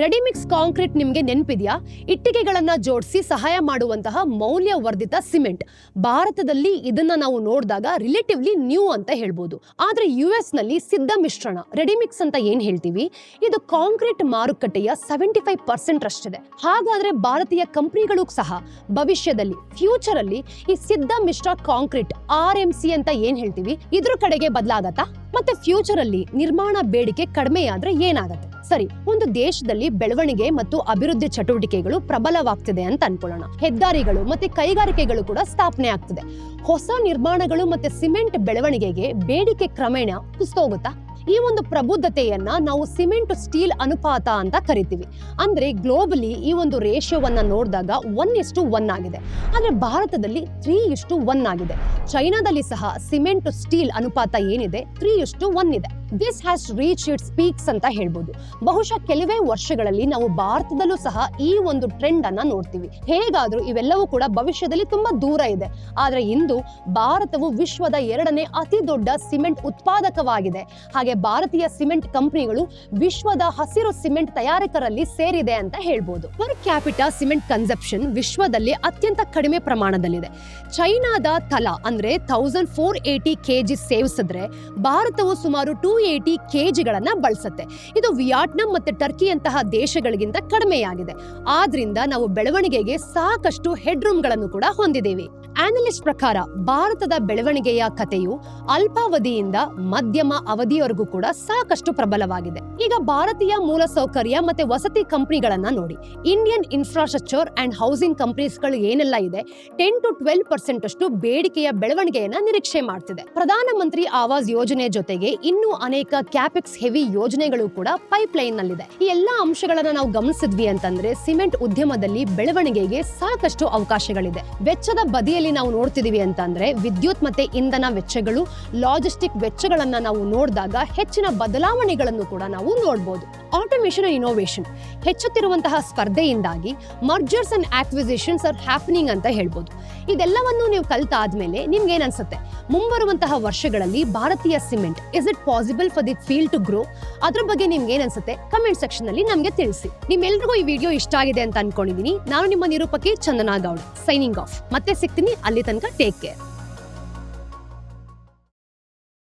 ready-mix concrete ನಿಮಗೆ ನೆನಪಿದೆಯಾ? ಇಟ್ಟಿಗೆಗಳನ್ನು ಜೋಡಿಸಿ ಸಹಾಯ ಮಾಡುವಂತಹ ಮೌಲ್ಯವರ್ಧಿತ ಸಿಮೆಂಟ್. ಭಾರತದಲ್ಲಿ ಇದನ್ನ ನಾವು ನೋಡಿದಾಗ ರಿಲೇಟಿವ್ಲಿ ನ್ಯೂ ಅಂತ ಹೇಳ್ಬೋದು. ಆದರೆ ಯು ಎಸ್ನಲ್ಲಿ ಸಿದ್ಧ ಮಿಶ್ರಣ, ರೆಡಿಮಿಕ್ಸ್ ಅಂತ ಏನು ಹೇಳ್ತೀವಿ? ಇದು ಕಾಂಕ್ರೀಟ್ ಮಾರುಕಟ್ಟೆಯ ಸೆವೆಂಟಿ ಫೈವ್ ಪರ್ಸೆಂಟ್ ರಷ್ಟಿದೆ. ಹಾಗಾದ್ರೆ ಭಾರತೀಯ ಕಂಪ್ನಿಗಳು ಸಹ ಭವಿಷ್ಯದಲ್ಲಿ ಫ್ಯೂಚರ್ ಅಲ್ಲಿ ಈ ಸಿದ್ಧ ಮಿಶ್ರ ಕಾಂಕ್ರೀಟ್, ಆರ್ ಎಂ ಸಿ ಅಂತ ಏನ್ ಹೇಳ್ತೀವಿ? ಇದ್ರ ಕಡೆಗೆ ಬದಲಾಗತ್ತಾ? ಮತ್ತೆ ಫ್ಯೂಚರ್ ಅಲ್ಲಿ ನಿರ್ಮಾಣ ಬೇಡಿಕೆ ಕಡಿಮೆಯಾದ್ರೆ ಏನಾಗತ್ತೆ? ಸರಿ, ಒಂದು ದೇಶದಲ್ಲಿ ಬೆಳವಣಿಗೆ ಮತ್ತು ಅಭಿವೃದ್ಧಿ ಚಟುವಟಿಕೆಗಳು ಪ್ರಬಲವಾಗ್ತಿದೆ ಅಂತ ಅನ್ಕೊಳ್ಳೋಣ. ಹೆದ್ದಾರಿಗಳು ಮತ್ತೆ ಕೈಗಾರಿಕೆಗಳು ಕೂಡ ಸ್ಥಾಪನೆ ಆಗ್ತಿದೆ. ಹೊಸ ನಿರ್ಮಾಣಗಳು ಮತ್ತೆ ಸಿಮೆಂಟ್ ಬೆಳವಣಿಗೆಗೆ ಬೇಡಿಕೆ ಕ್ರಮೇಣ ಕುಸ್ತೋಗುತ್ತಾ? ಈ ಒಂದು ಪ್ರಬುದ್ಧತೆಯನ್ನ ನಾವು ಸಿಮೆಂಟ್, ಸ್ಟೀಲ್ ಅನುಪಾತ ಅಂತ ಕರಿತೀವಿ. ಅಂದ್ರೆ ಗ್ಲೋಬಲಿ ಈ ಒಂದು ರೇಷಿಯೋವನ್ನ ನೋಡಿದಾಗ ಒನ್ ಇಷ್ಟು ಒನ್ ಆಗಿದೆ. ಆದ್ರೆ ಭಾರತದಲ್ಲಿ ತ್ರೀ ಇಷ್ಟು ಒನ್ ಆಗಿದೆ. ಚೈನಾದಲ್ಲಿ ಸಹ ಸಿಮೆಂಟ್, ಸ್ಟೀಲ್ ಅನುಪಾತ ಏನಿದೆ? ತ್ರೀ ಇಷ್ಟು ಒನ್ ಇದೆ. This has reach it speaks ಅಂತ ಹೇಳ್ಬೋದು. ಬಹುಶಃ ಕೆಲವೇ ವರ್ಷಗಳಲ್ಲಿ ನಾವು ಭಾರತದಲ್ಲೂ ಸಹ ಈ ಒಂದು ಟ್ರೆಂಡ್ ಅನ್ನ ನೋಡ್ತೀವಿ. ಹೇಗಾದ್ರೂ ಇವೆಲ್ಲವೂ ಕೂಡ ಭವಿಷ್ಯದಲ್ಲಿ ತುಂಬಾ ದೂರ ಇದೆ. ಆದ್ರೆ ಇಂದು ಭಾರತವು ವಿಶ್ವದ ಎರಡನೇ ಅತಿ ದೊಡ್ಡ ಸಿಮೆಂಟ್ ಉತ್ಪಾದಕವಾಗಿದೆ. ಹಾಗೆ ಭಾರತೀಯ ಸಿಮೆಂಟ್ ಕಂಪನಿಗಳು ವಿಶ್ವದ ಹಸಿರು ಸಿಮೆಂಟ್ ತಯಾರಕರಲ್ಲಿ ಸೇರಿದೆ ಅಂತ ಹೇಳ್ಬೋದು. ಪರ್ ಕ್ಯಾಪಿಟಾ ಸಿಮೆಂಟ್ ಕನ್ಸಪ್ಷನ್ ವಿಶ್ವದಲ್ಲಿ ಅತ್ಯಂತ ಕಡಿಮೆ ಪ್ರಮಾಣದಲ್ಲಿದೆ. ಚೈನಾದ ತಲಾ ಅಂದ್ರೆ ಥೌಸಂಡ್ ಫೋರ್ ಏಟಿ ಕೆಜಿ ಸೇವಿಸಿದ್ರೆ ಭಾರತವು ಸುಮಾರು ಟೂ ಏಟಿ ಕೆಜಿಗಳನ್ನ ಬಳಸುತ್ತೆ. ಇದು ವಿಯಾಟ್ನಾಂ ಮತ್ತೆ ಟರ್ಕಿಯಂತಹ ದೇಶಗಳಿಗಿಂತ ಕಡಿಮೆಯಾಗಿದೆ. ಆದ್ರಿಂದ ನಾವು ಬೆಳವಣಿಗೆಗೆ ಸಾಕಷ್ಟು ಹೆಡ್ರೂಮ್ಗಳನ್ನು ಗಳನ್ನು ಕೂಡ ಹೊಂದಿದ್ದೇವೆ. ಆನಲಿಸ್ಟ್ ಪ್ರಕಾರ ಭಾರತದ ಬೆಳವಣಿಗೆಯ ಕಥೆಯು ಅಲ್ಪಾವಧಿಯಿಂದ ಮಧ್ಯಮ ಅವಧಿಯವರೆಗೂ ಕೂಡ ಸಾಕಷ್ಟು ಪ್ರಬಲವಾಗಿದೆ. ಈಗ ಭಾರತೀಯ ಮೂಲಸೌಕರ್ಯ ಮತ್ತೆ ವಸತಿ ಕಂಪನಿಗಳನ್ನ ನೋಡಿ. ಇಂಡಿಯನ್ ಇನ್ಫ್ರಾಸ್ಟ್ರಕ್ಚರ್ ಅಂಡ್ ಹೌಸಿಂಗ್ ಕಂಪನೀಸ್ಗಳು ಏನೆಲ್ಲ ಇದೆ ಟೆನ್ ಟು ಟ್ವೆಲ್ ಪರ್ಸೆಂಟ್ ಅಷ್ಟು ಬೇಡಿಕೆಯ ಬೆಳವಣಿಗೆಯನ್ನ ನಿರೀಕ್ಷೆ ಮಾಡ್ತಿದೆ. ಪ್ರಧಾನಮಂತ್ರಿ ಆವಾಸ್ ಯೋಜನೆ ಜೊತೆಗೆ ಇನ್ನೂ ಅನೇಕ ಕ್ಯಾಪೆಕ್ಸ್ ಹೆವಿ ಯೋಜನೆಗಳು ಕೂಡ ಪೈಪ್ ಲೈನ್ ನಲ್ಲಿದೆ. ಈ ಎಲ್ಲಾ ಅಂಶಗಳನ್ನ ನಾವು ಗಮನಿಸಿದ್ವಿ ಅಂತಂದ್ರೆ ಸಿಮೆಂಟ್ ಉದ್ಯಮದಲ್ಲಿ ಬೆಳವಣಿಗೆಗೆ ಸಾಕಷ್ಟು ಅವಕಾಶಗಳಿದೆ. ವೆಚ್ಚದ ಬದಿಯಲ್ಲಿ ನಾವು ನೋಡ್ತಿದ್ದೀವಿ ಅಂತಂದ್ರೆ ವಿದ್ಯುತ್ ಮತ್ತೆ ಇಂಧನ ವೆಚ್ಚಗಳು ಲಾಜಿಸ್ಟಿಕ್ ವೆಚ್ಚಗಳನ್ನು ನಾವು ನೋಡಿದಾಗ ಹೆಚ್ಚಿನ ಬದಲಾವಣೆಗಳನ್ನು ಕೂಡ ನಾವು ನೋಡಬಹುದು ಆಟೋಮೇಷನ್ ಇನೋವೇಷನ್ ಹೆಚ್ಚುತ್ತಿರುವಂತಹ ಸ್ಪರ್ಧೆಯಿಂದಾಗಿ mergers and acquisitions are happening ಅಂತ ಹೇಳ್ಬೋದು. ಇದೆಲ್ಲವನ್ನು ನೀವು ಕಲ್ತಾದ್ಮೇಲೆ ನಿಮ್ಗೆ ಏನನ್ಸುತ್ತೆ ಮುಂಬರುವಂತಹ ವರ್ಷಗಳಲ್ಲಿ ಭಾರತೀಯ cement is it possible for the field to grow ಅದ್ರ ಬಗ್ಗೆ ನಿಮ್ಗೆ ಏನನ್ಸುತ್ತೆ ಕಮೆಂಟ್ ಸೆಕ್ಷನ್ ಅಲ್ಲಿ ನಮಗೆ ತಿಳಿಸಿ. ನಿಮ್ಮೆಲ್ರಿಗೂ ಈ ವಿಡಿಯೋ ಇಷ್ಟ ಆಗಿದೆ ಅಂತ ಅನ್ಕೊಂಡಿದೀನಿ. ನಾನು ನಿಮ್ಮ ನಿರೂಪಕಿ ಚಂದನಾ ಗೌಡ್ ಸೈನಿಂಗ್ ಆಫ್ ಮತ್ತೆ ಸಿಗ್ತೀನಿ ಅಲ್ಲಿ ತನಕ ಟೇಕ್ ಕೇರ್